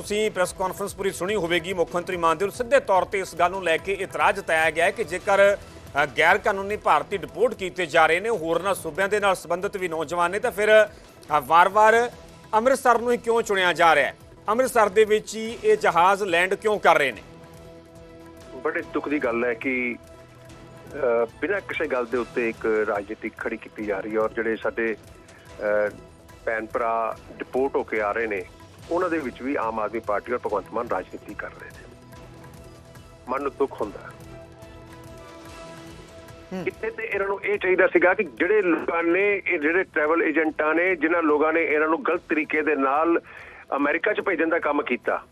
ਤੁਸੀਂ press conference ਪੂਰੀ ਸੁਣੀ ਹੋਵੇਗੀ ਮੁੱਖ ਮੰਤਰੀ ਮਾਨਦੇ ਦੇ ਸਿੱਧੇ ਤੌਰ ਤੇ ਇਸ ਗੱਲ ਨੂੰ ਲੈ ਕੇ ਇਤਰਾਜ਼ ਜਤਾਇਆ ਗਿਆ ਹੈ ਕਿ ਜੇਕਰ ਗੈਰ ਕਾਨੂੰਨੀ ਭਾਰਤੀ ਡਿਪੋਰਟ ਕੀਤੇ ਜਾ ਰਹੇ ਨੇ, ਹੋਰਨਾਂ ਸੂਬਿਆਂ ਦੇ ਨਾਲ ਸੰਬੰਧਿਤ ਵੀ ਨੌਜਵਾਨ ਨੇ, ਤਾਂ ਫਿਰ ਵਾਰ-ਵਾਰ ਅੰਮ੍ਰਿਤਸਰ ਨੂੰ ਹੀ ਕਿਉਂ ਚੁਣਿਆ ਜਾ ਰਿਹਾ ਹੈ? ਅੰਮ੍ਰਿਤਸਰ ਦੇ ਵਿੱਚ ਹੀ ਇਹ ਜਹਾਜ਼ ਲੈਂਡ ਕਿਉਂ ਕਰ ਰਹੇ ਨੇ? ਬੜੇ ਦੁੱਖ ਦੀ ਗੱਲ ਹੈ ਕਿ ਬਿਨਾਂ ਕਿਸੇ ਗੱਲ ਦੇ ਉੱਤੇ ਇੱਕ ਰਾਜਨੀਤੀ ਖੜੀ ਕੀਤੀ ਜਾ ਰਹੀ ਹੈ ਔਰ ਜਿਹੜੇ ਸਾਡੇ ਭੈਣ ਭਰਾ ਡਿਪੋਰਟ ਹੋ ਕੇ ਆ ਰਹੇ ਨੇ ਉਹਨਾਂ ਦੇ ਵਿੱਚ ਵੀ ਆਮ ਆਦਮੀ ਪਾਰਟੀ ਔਰ ਭਗਵੰਤ ਮਾਨ ਰਾਜਨੀਤੀ ਕਰ ਰਹੇ ਨੇ। ਮਨ ਨੂੰ ਦੁੱਖ ਹੁੰਦਾ। ਕਿਤੇ ਤੇ ਇਹਨਾਂ ਨੂੰ ਇਹ ਚਾਹੀਦਾ ਸੀਗਾ ਕਿ ਜਿਹੜੇ ਲੋਕਾਂ ਨੇ ਇਹ ਜਿਹੜੇ ਟਰੈਵਲ ਏਜੰਟਾਂ ਨੇ ਜਿਨ੍ਹਾਂ ਲੋਕਾਂ ਨੇ ਇਹਨਾਂ ਨੂੰ ਗਲਤ ਤਰੀਕੇ ਦੇ ਨਾਲ ਅਮਰੀਕਾ 'ਚ ਭੇਜਣ ਦਾ ਕੰਮ ਕੀਤਾ।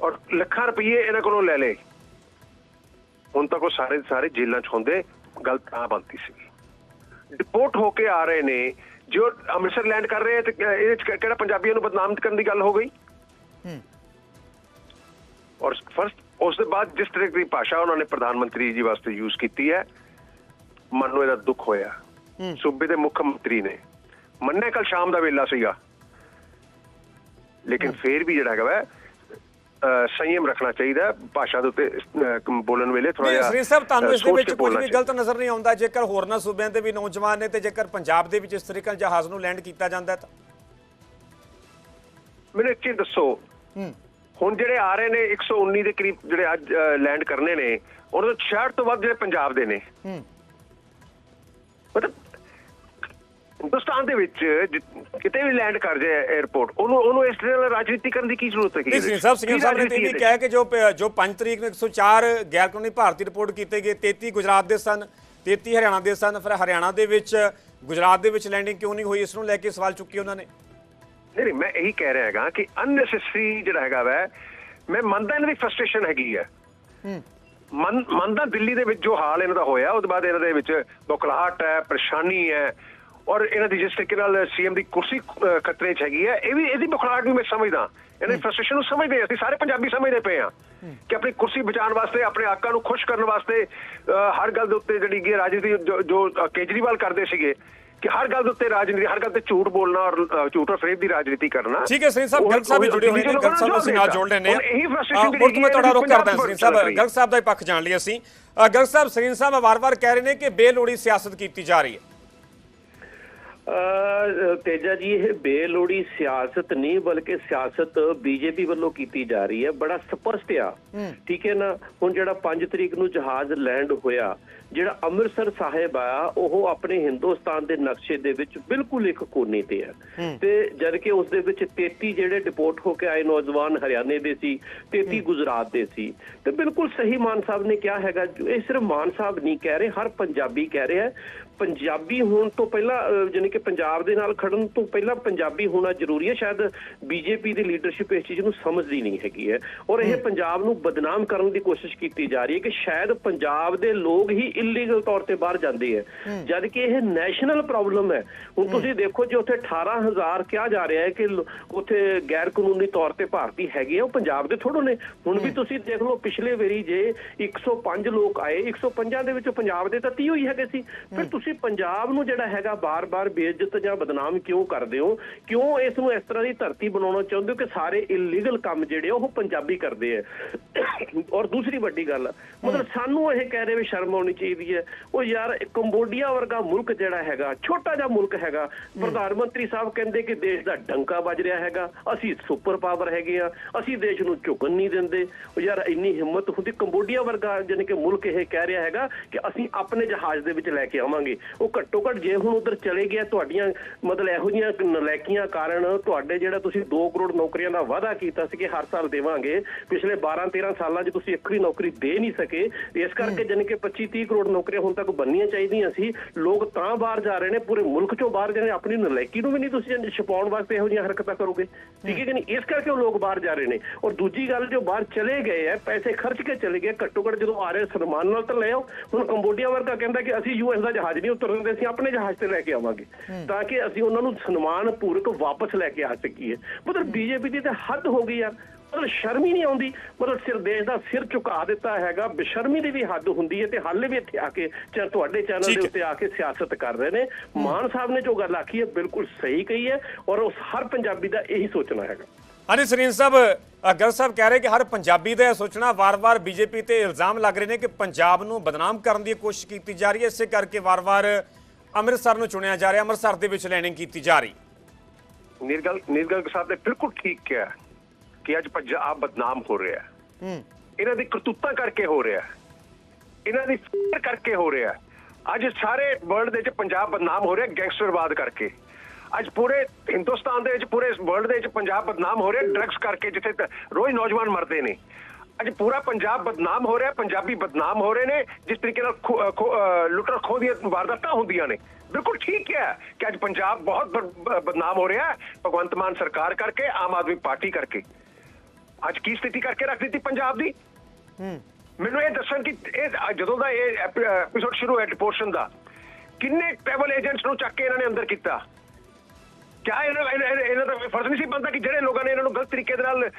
ਔਰ ਲੱਖਾਂ ਰੁਪਏ ਇਹਨਾਂ ਕੋਲੋਂ ਲੈ ਲਏ। ਹੁਣ ਤੱਕ ਉਹ ਸਾਰੇ ਸਾਰੇ ਜੇਲ੍ਹਾਂ 'ਚ ਹੁੰਦੇ ਗੱਲ ਤਾਂ ਬਣਦੀ ਸੀ। ਡਿਪੋਰਟ ਹੋ ਕੇ ਆ ਰਹੇ ਨੇ ਜੋ ਅੰਮ੍ਰਿਤਸਰ ਲੈਂਡ ਕਰ ਰਹੇ ਆ ਤੇ ਇਹਦੇ 'ਚ ਕਿਹੜਾ ਪੰਜਾਬੀਆਂ ਨੂੰ ਬਦਨਾਮ ਕਰਨ ਦੀ ਗੱਲ ਹੋ ਗਈ? ਔਰ ਫਰਸਟ ਉਸ ਦੇ ਬਾਅਦ ਜਿਸ ਤਰ੍ਹਾਂ ਦੀ ਭਾਸ਼ਾ ਉਹਨਾਂ ਨੇ ਪ੍ਰਧਾਨ ਮੰਤਰੀ ਜੀ ਵਾਸਤੇ ਯੂਜ਼ ਕੀਤੀ ਹੈ ਮਨ ਨੂੰ ਇਹਦਾ ਦੁੱਖ ਹੋਇਆ। ਸੂਬੇ ਦੇ ਮੁੱਖ ਮੰਤਰੀ ਨੇ। ਮੰਨੇ ਕੱਲ ਸ਼ਾਮ ਦਾ ਵੇਲਾ ਸੀਗਾ। ਲੇਕਿਨ ਫੇਰ ਵੀ ਜਿਹੜਾ ਹੈਗਾ ਵੈ ਸੰਯਮ ਰੱਖਣਾ ਚਾਹੀਦਾ। ਭਾਸ਼ਾ ਦੇ ਉੱਤੇ ਬੋਲਣ ਵੇਲੇ ਥੋੜਾ ਜਿਹਾ ਸ੍ਰੀ ਸਾਹਿਬ ਤੁਹਾਨੂੰ ਇਸ ਦੇ ਵਿੱਚ ਕੁਝ ਵੀ ਗਲਤ ਨਜ਼ਰ ਨਹੀਂ ਆਉਂਦਾ ਜੇਕਰ ਹੋਰਨਾਂ ਸੂਬਿਆਂ ਦੇ ਵੀ ਨੌਜਵਾਨ ਨੇ ਤੇ ਜੇਕਰ ਪੰਜਾਬ ਦੇ ਵਿੱਚ ਇਸ ਤਰੀਕੇ ਨਾਲ ਜਹਾਜ਼ ਨੂੰ ਲੈਂਡ ਕੀਤਾ ਜਾਂਦਾ ਤਾਂ? ਮੈਨੂੰ ਇੱਕ ਚੀਜ਼ ਦੱਸੋ। ਹੁਣ ਜਿਹੜੇ ਆ ਰਹੇ ਨੇ 119 ਦੇ ਕਰੀਬ ਜਿਹੜੇ ਅੱਜ ਲੈਂਡ ਕਰਨੇ ਨੇ ਉਹਨਾਂ ਤੋਂ 66 ਤੋਂ ਵੱਧ ਜਿਹੜੇ ਪੰਜਾਬ ਦੇ ਨੇ। ਮਤਲਬ ਹਿੰਦੁਸਤਾਨ ਦੇ ਵਿੱਚ ਕਿਤੇ ਵੀ ਲੈਂਡ ਕਰ ਜਾਏ 에어ਪੋਰਟ ਉਹਨੂੰ ਉਹਨੂੰ ਇਸ ਤਰ੍ਹਾਂ ਨਾਲ ਰਾਜਨੀਤੀ ਕਰਨ ਦੀ ਕੀ ਜ਼ਰੂਰਤ ਹੈ ਨਹੀਂ ਸਿੰਘ ਸਾਹਿਬ ਸਿੰਘ ਸਾਹਿਬ ਨੇ ਵੀ ਕਿਹਾ ਕਿ ਜੋ ਜੋ 5 ਤਰੀਕ ਨੂੰ 104 ਗੈਰ ਕਾਨੂੰਨੀ ਭਾਰਤੀ ਰਿਪੋਰਟ ਕੀਤੇ ਗਏ 33 ਗੁਜਰਾਤ ਦੇ ਸਨ 33 ਹਰਿਆਣਾ ਦੇ ਸਨ ਫਿਰ ਹਰਿਆਣਾ ਦੇ ਵਿੱਚ ਗੁਜਰਾਤ ਦੇ ਵਿੱਚ ਲੈਂਡਿੰਗ ਕਿਉਂ ਨਹੀਂ ਹੋਈ? ਇਸ ਨੂੰ ਲੈ ਕੇ ਸਵਾਲ ਚੁੱਕੇ ਉਹਨਾਂ ਨੇ। ਨਹੀਂ ਮੈਂ ਇਹੀ ਕਹਿ ਰਿਹਾ ਹੈਗਾ ਕਿ ਅਨਨੈਸੈਸਰੀ ਜਿਹੜਾ ਹੈਗਾ ਵੈ ਮੈਂ ਮੰਨਦਾ ਇਹਨਾਂ ਦੀ ਫਰਸਟ੍ਰੇਸ਼ਨ ਹੈਗੀ ਹੈ। ਮੰਨ ਮੰਨਦਾ ਦਿੱਲੀ ਦੇ ਵਿੱਚ ਜੋ ਹਾਲ ਇਹਨਾਂ ਦਾ ਹੋਇਆ ਉਹਦੇ ਬਾਅਦ ਇਹਨਾਂ ਦੇ ਵਿੱਚ ਬੁਖਲਾਹਟ ਹੈ ਪਰੇਸ਼ਾਨੀ ਹੈ ਔਰ ਇਹਨਾਂ ਦੀ ਜਿਸ ਤਰੀਕੇ ਨਾਲ ਸੀਐਮ ਦੀ ਕੁਰਸੀ ਖਤਰੇ 'ਚ ਹੈਗੀ ਹੈ ਇਹ ਵੀ ਇਹਦੀ ਬੁਖਲਾਹਟ ਵੀ ਮੈਂ ਸਮਝਦਾ। ਇਹਨਾਂ ਦੀ ਫਰਸਟ੍ਰੇਸ਼ਨ ਨੂੰ ਸਮਝਦੇ ਅਸੀਂ ਸਾਰੇ ਪੰਜਾਬੀ ਸਮਝਦੇ ਪਏ ਆ ਕਿ ਆਪਣੀ ਕੁਰਸੀ ਬਚਾਉਣ ਵਾਸਤੇ ਆਪਣੇ ਆਕਾ ਨੂੰ ਖੁਸ਼ ਕਰਨ ਵਾਸਤੇ ਹਰ ਗੱਲ ਦੇ ਉੱਤੇ ਜਿਹੜੀ ਕਿ ਰਾਜਨੀਤੀ ਜੋ- ਕੇਜਰੀਵਾਲ ਕਰਦੇ ਸੀਗੇ ਕਿ ਹਰ ਗੱਲ ਦੇ ਉੱਤੇ ਰਾਜਨੀਤੀ ਹਰ ਗੱਲ ਤੇ ਝੂਠ ਬੋਲਣਾ ਔਰ ਝੂਠ ਔਰ ਫਰੇਬ ਦੀ ਰਾਜਨੀਤੀ ਕਰਨਾ। ਠੀਕ ਹੈ ਸਿੰਘ ਸਾਹਿਬ ਗਰਗ ਸਾਹਿਬ ਜੁੜੇ ਹੋਏ ਨੇ ਗਰਗ ਸਾਹਿਬ ਅਸੀਂ ਨਾਲ ਜੋੜ frustration ਆ ਮੁਰਤ ਮੈਂ ਤੁਹਾਡਾ ਰੁਕ ਕਰਦਾ ਚ ਸਾਹਿਬ। ਗਰਗ ਸਾਹਿਬ ਦਾ ਪੱਖ ਜਾਣ ਲਈ ਅਸੀਂ। ਗਰਗ ਸਾਹਿਬ ਸਿੰਘ ਸਾਹਿਬ ਵਾਰ-ਵਾਰ ਕਹਿ ਰਹੇ ਨੇ ਕਿ ਬੇਲੋੜੀ ਸਿਆਸਤ ਕੀਤੀ ਜਾ ਰਹੀ ਹੈ। ਤੇਜਾ ਜੀ ਇਹ ਬੇਲੋੜੀ ਸਿਆਸਤ ਨਹੀਂ ਬਲਕਿ ਸਿਆਸਤ ਬੀਜੇਪੀ ਵੱਲੋਂ ਕੀਤੀ ਜਾ ਰਹੀ ਹੈ। ਬੜਾ ਸਪਸ਼ਟ ਆ। ਠੀਕ ਹੈ ਨਾ? ਹੁਣ ਜਿਹੜਾ 5 ਤਰੀਕ ਨੂੰ ਜਹਾਜ਼ ਲੈਂਡ ਹੋਇਆ ਜਿਹੜਾ ਅੰਮ੍ਰਿਤਸਰ ਸਾਹਿਬ ਆ ਉਹ ਆਪਣੇ ਹਿੰਦੁਸਤਾਨ ਦੇ ਨਕਸ਼ੇ ਦੇ ਵਿੱਚ ਬਿਲਕੁਲ ਇੱਕ ਕੋਨੇ ਤੇ ਹੈ। ਤੇ ਜਦ ਕਿ ਉਸ ਦੇ ਵਿੱਚ 33 ਜਿਹੜੇ ਡਿਪੋਰਟ ਹੋ ਕੇ ਆਏ ਨੌਜਵਾਨ ਹਰਿਆਣੇ ਦੇ ਸੀ 33 ਗੁਜਰਾਤ ਦੇ ਸੀ। ਤੇ ਬਿਲਕੁਲ ਸਹੀ ਮਾਨ ਸਾਹਿਬ ਨੇ ਕਿਹਾ ਹੈਗਾ ਇਹ ਸਿਰਫ ਮਾਨ ਸਾਹਿਬ ਨਹੀਂ ਕਹਿ ਰਹੇ ਹਰ ਪੰਜਾਬੀ ਕਹਿ ਰਿਹਾ ਹੈ। ਪੰਜਾਬੀ ਹੋਣ ਤੋਂ ਪਹਿਲਾਂ ਜਾਣੀ ਕਿ ਪੰਜਾਬ ਦੇ ਨਾਲ ਖੜਨ ਤੋਂ ਪਹਿਲਾਂ ਪੰਜਾਬੀ ਹੋਣਾ ਜ਼ਰੂਰੀ ਹੈ। ਸ਼ਾਇਦ ਬੀਜੇਪੀ ਦੀ ਲੀਡਰਸ਼ਿਪ ਇਸ ਚੀਜ਼ ਨੂੰ ਸਮਝਦੀ ਨਹੀਂ ਹੈਗੀ ਹੈ। ਔਰ ਇਹ ਪੰਜਾਬ ਨੂੰ ਬਦਨਾਮ ਕਰਨ ਦੀ ਕੋਸ਼ਿਸ਼ ਕੀਤੀ ਜਾ ਰਹੀ ਹੈ ਕਿ ਸ਼ਾਇਦ ਪੰਜਾਬ ਦੇ ਲੋਕ ਹੀ ਇਲੀਗਲ ਤੌਰ ਤੇ ਬਾਹਰ ਜਾਂਦੇ ਹੈ। ਜਦ ਕਿ ਇਹ ਨੈਸ਼ਨਲ ਪ੍ਰੋਬਲਮ ਹੈ। ਹੁਣ ਤੁਸੀਂ ਦੇਖੋ ਜੇ ਉੱਥੇ 18000 ਕਿਹਾ ਜਾ ਰਿਹਾ ਹੈ ਕਿ ਉੱਥੇ ਗੈਰ ਕਾਨੂੰਨੀ ਤੌਰ ਤੇ ਭਾਰਤੀ ਹੈਗੇ ਆ ਉਹ ਪੰਜਾਬ ਦੇ ਥੋੜੋ ਨੇ। ਹੁਣ ਵੀ ਤੁਸੀਂ ਦੇਖ ਲਓ ਪਿਛਲੇ ਵਾਰੀ ਜੇ 105 ਲੋਕ ਆਏ 105 ਦੇ ਵਿੱਚੋਂ ਪੰਜਾਬ ਦੇ ਤਾਂ 30 ਹੀ ਹੈਗੇ ਸੀ। ਫਿਰ ਤੁਸੀਂ ਪੰਜਾਬ ਨੂੰ ਜਿਹੜਾ ਹੈਗਾ ਬਾਰ-ਬਾਰ ਬੇਇੱਜ਼ਤ ਜਾਂ ਬਦਨਾਮ ਕਿਉਂ ਕਰਦੇ ਹੋ? ਕਿਉਂ ਇਸ ਨੂੰ ਇਸ ਤਰ੍ਹਾਂ ਦੀ ਧਰਤੀ ਬਣਾਉਣਾ ਚਾਹੁੰਦੇ ਹੋ ਕਿ ਸਾਰੇ ਇਲੀਗਲ ਕੰਮ ਜਿਹੜੇ ਉਹ ਪੰਜਾਬੀ ਕਰਦੇ ਆ? ਔਰ ਦੂਸਰੀ ਵੱਡੀ ਗੱਲ ਮਤਲਬ ਸਾਨੂੰ ਇਹ ਕਹਿ ਰਹੇ ਵੀ ਸ਼ਰਮ ਆਉਣੀ ਚਾਹੀਦੀ ਹੈ। ਉਹ ਯਾਰ ਕੰਬੋਡੀਆ ਵਰਗਾ ਮੁਲਕ ਜਿਹੜਾ ਹੈਗਾ ਛੋਟਾ ਜਿਹਾ ਮੁਲਕ ਹੈਗਾ ਪ੍ਰਧਾਨ ਮੰਤਰੀ ਸਾਹਿਬ ਕਹਿੰਦੇ ਕਿ ਦੇਸ਼ ਦਾ ਡੰਕਾ ਵੱਜ ਰਿਹਾ ਹੈਗਾ ਅਸੀਂ ਸੁਪਰ ਪਾਵਰ ਹੈਗੇ ਆ ਅਸੀਂ ਦੇਸ਼ ਨੂੰ ਝੁਕਣ ਨਹੀਂ ਦਿੰਦੇ। ਉਹ ਯਾਰ ਇੰਨੀ ਹਿੰਮਤ ਹੁੰਦੀ ਕੰਬੋਡੀਆ ਵਰਗਾ ਜਾਣੀ ਕਿ ਮੁਲਕ ਇਹ ਕਹਿ ਰਿਹਾ ਹੈਗਾ ਕਿ ਅਸੀਂ ਆਪਣੇ ਜਹਾਜ਼ ਦੇ ਵਿੱਚ ਲੈ ਕੇ ਆਵਾਂਗੇ। ਉਹ ਘੱਟੋ ਘੱਟ ਜੇ ਹੁਣ ਉਧਰ ਚਲੇ ਗਿਆ ਤੁਹਾਡੀਆਂ ਮਤਲਬ ਇਹੋ ਜਿਹੀਆਂ ਨਲਾਇਕੀਆਂ ਕਾਰਨ ਤੁਹਾਡੇ ਜਿਹੜਾ ਤੁਸੀਂ 2 ਕਰੋੜ ਨੌਕਰੀਆਂ ਦਾ ਵਾਅਦਾ ਕੀਤਾ ਸੀ ਕਿ ਹਰ ਸਾਲ ਦੇਵਾਂਗੇ ਪਿਛਲੇ 12 13 ਸਾਲਾਂ 'ਚ ਤੁਸੀਂ ਇੱਕ ਵੀ ਨੌਕਰੀ ਦੇ ਨਹੀਂ ਸਕੇ। ਇਸ ਕਰਕੇ ਜਾਣੀ ਕਿ 25 30 ਕਰੋੜ ਨੌਕਰੀਆਂ ਹੁਣ ਤੱਕ ਬਣਨੀਆਂ ਚਾਹੀਦੀਆਂ ਸੀ। ਲੋਕ ਤਾਂ ਬਾਹਰ ਜਾ ਰਹੇ ਨੇ ਪੂਰੇ ਮੁਲਕ 'ਚੋਂ ਬਾਹਰ ਜਾ ਰਹੇ ਆਪਣੀ ਨਲਾਇਕੀ ਨੂੰ ਵੀ ਨਹੀਂ ਤੁਸੀਂ ਛਪਾਉਣ ਵਾਸਤੇ ਇਹੋ ਜਿਹੀਆਂ ਹਰਕਤਾਂ ਕਰੋਗੇ। ਠੀਕ ਹੈ ਕਿ ਨਹੀਂ? ਇਸ ਕਰਕੇ ਉਹ ਲੋਕ ਬਾਹਰ ਜਾ ਰਹੇ ਨੇ। ਔਰ ਦੂਜੀ ਗੱਲ ਜੋ ਬਾਹਰ ਚਲੇ ਗਏ ਆ ਪੈਸੇ ਖਰਚ ਕੇ ਚਲੇ ਗਏ ਘੱਟੋ ਘੱਟ ਜਦੋਂ ਆ ਰਹੇ ਸਨਮਾਨ ਨਾਲ ਤਾਂ ਲੈ ਆਓ। ਹੁਣ ਕੰਬੋਡੀਆ ਵਰਗਾ ਕਹਿੰਦਾ ਕਿ ਅਸੀਂ ਯੂਐਸ ਦਾ ਜਹਾਜ਼ ਨਹੀਂ ਉਤਰਨ ਦਿੰਦੇ ਅਸੀਂ ਆਪਣੇ ਜਹਾਜ਼ ਤੇ ਲੈ ਕੇ ਆਵਾਂਗੇ। ਤਾਂ ਕਿ ਅਸੀਂ ਉਹਨਾਂ ਨੂੰ ਸਨਮਾਨ ਪੂਰਕ ਵਾਪਸ ਲੈ ਕੇ ਆ ਸਕੀਏ। ਮਤਲਬ ਬੀਜੇਪੀ ਦੀ ਤਾਂ ਹੱਦ ਹੋ ਗਈ ਯਾਰ। ਮਤਲਬ ਸ਼ਰਮ ਹੀ ਨਹੀਂ ਆਉਂਦੀ ਮਤਲਬ ਸਿਰ ਦੇਸ਼ ਦਾ ਸਿਰ ਝੁਕਾ ਦਿੱਤਾ ਹੈਗਾ ਬੇਸ਼ਰਮੀ ਦੀ ਵੀ ਹੱਦ ਹੁੰਦੀ ਹੈ ਤੇ ਹਾਲੇ ਵੀ ਇੱਥੇ ਆ ਕੇ ਚਾਹੇ ਤੁਹਾਡੇ ਚੈਨਲ ਦੇ। ਉੱਤੇ ਆ ਕੇ ਸਿਆਸਤ ਕਰ ਰਹੇ ਨੇ। ਮਾਨ ਸਾਹਿਬ ਨੇ ਜੋ ਗੱਲ ਆਖੀ ਹੈ ਬਿਲਕੁਲ ਸਹੀ ਕਹੀ ਹੈ ਔਰ ਉਸ ਹਰ ਪੰਜਾਬੀ ਦਾ ਇਹੀ ਸੋਚਣਾ ਹੈਗਾ। ਹਾਂਜੀ ਸਰੀਨ ਸਾਹਿਬ ਅਗਰ ਸਾਹਿਬ ਕਹਿ ਰਹੇ ਕਿ ਹਰ ਪੰਜਾਬੀ ਦਾ ਇਹ ਸੋਚਣਾ ਵਾਰ-ਵਾਰ ਬੀਜੇਪੀ ਤੇ ਇਲਜ਼ਾਮ ਲੱਗ ਰਹੇ ਨੇ ਕਿ ਪੰਜਾਬ ਨੂੰ ਬਦਨਾਮ ਕਰਨ ਦੀ ਕੋਸ਼ਿਸ਼ ਕੀਤੀ ਜਾ ਰਹੀ ਹੈ। ਇਸੇ ਕਰਕੇ ਵਾਰ-ਵਾਰ ਅੰਮ੍ਰਿਤਸਰ ਨੂੰ ਚੁਣਿਆ ਜਾ ਰਿਹਾ ਅੰਮ੍ਰਿਤਸਰ ਦੇ ਵਿੱਚ ਲੈਂਡਿੰਗ ਕੀਤੀ ਜਾ ਰਹੀ। ਨਿਰਗਲ ਨਿਰਗਲ ਸਾਹਿਬ ਨੇ ਬਿਲਕੁਲ ਠੀਕ ਕਿਹਾ। ਕਿ ਅੱਜ ਪੰਜਾਬ ਬਦਨਾਮ ਹੋ ਰਿਹਾ ਹੈ। ਹੂੰ। ਇਹਨਾਂ ਦੀ ਕਰਤੂਤਾਂ ਕਰਕੇ ਹੋ ਰਿਹਾ ਹੈ। ਇਹਨਾਂ ਦੀ ਫਿਕਰ ਕਰਕੇ ਹੋ ਰਿਹਾ ਹੈ। ਅੱਜ ਸਾਰੇ ਵਰਲਡ ਦੇ ਵਿੱਚ ਪੰਜਾਬ ਬਦਨਾਮ ਹੋ ਰਿਹਾ ਗੈਂਗਸਟਰਵਾਦ ਕਰਕੇ। ਅੱਜ ਪੂਰੇ ਹਿੰਦੁਸਤਾਨ ਦੇ ਵਿੱਚ ਪੂਰੇ ਵਰਲਡ ਦੇ ਵਿੱਚ ਪੰਜਾਬ ਬਦਨਾਮ ਹੋ ਰਿਹਾ ਡਰੱਗਸ ਕਰਕੇ ਜਿੱਥੇ ਰੋਜ਼ ਨੌਜਵਾਨ ਮਰਦੇ ਨੇ। ਅੱਜ ਪੂਰਾ ਪੰਜਾਬ ਬਦਨਾਮ ਹੋ ਰਿਹਾ ਪੰਜਾਬੀ ਬਦਨਾਮ ਹੋ ਰਹੇ ਨੇ ਜਿਸ ਤਰੀਕੇ ਨਾਲ ਲੁੱਟਰ ਖੋਹ ਦੀਆਂ ਵਾਰਦਾਤਾਂ ਹੁੰਦੀਆਂ ਨੇ। ਬਿਲਕੁਲ ਠੀਕ ਹੈ ਕਿ ਅੱਜ ਪੰਜਾਬ ਬਹੁਤ ਬਦਨਾਮ ਹੋ ਰਿਹਾ ਹੈ। ਭਗਵੰਤ ਮਾਨ ਸਰਕਾਰ ਕਰਕੇ ਆਮ ਆਦਮੀ ਪਾਰਟੀ ਕਰਕੇ। ਅੱਜ ਕੀ ਸਥਿਤੀ ਕਰਕੇ ਰੱਖ ਦਿੱਤੀ ਪੰਜਾਬ ਦੀ? ਮੈਨੂੰ ਇਹ ਦੱਸਣ ਕਿ ਇਹ ਜਦੋਂ ਦਾ ਇਹ ਐਪੀਸੋਡ ਸ਼ੁਰੂ ਹੋਇਆ ਡਿਪੋਰਸ਼ਨ ਦਾ ਕਿੰਨੇ ਟਰੈਵਲ ਏਜੰਟਸ ਨੂੰ ਚੱਕ ਕੇ ਇਹਨਾਂ ਨੇ ਅੰਦਰ ਕੀਤਾ? ਕਿਆ ਇਹਨਾਂ ਦਾ ਫਰਜ਼ ਨਹੀਂ ਸੀ ਬਣਦਾ ਕਿ ਜਿਹੜੇ ਲੋਕਾਂ ਨੇ ਇਹਨਾਂ ਨੂੰ ਗਲਤ ਤਰੀਕੇ ਦੇ ਨਾਲ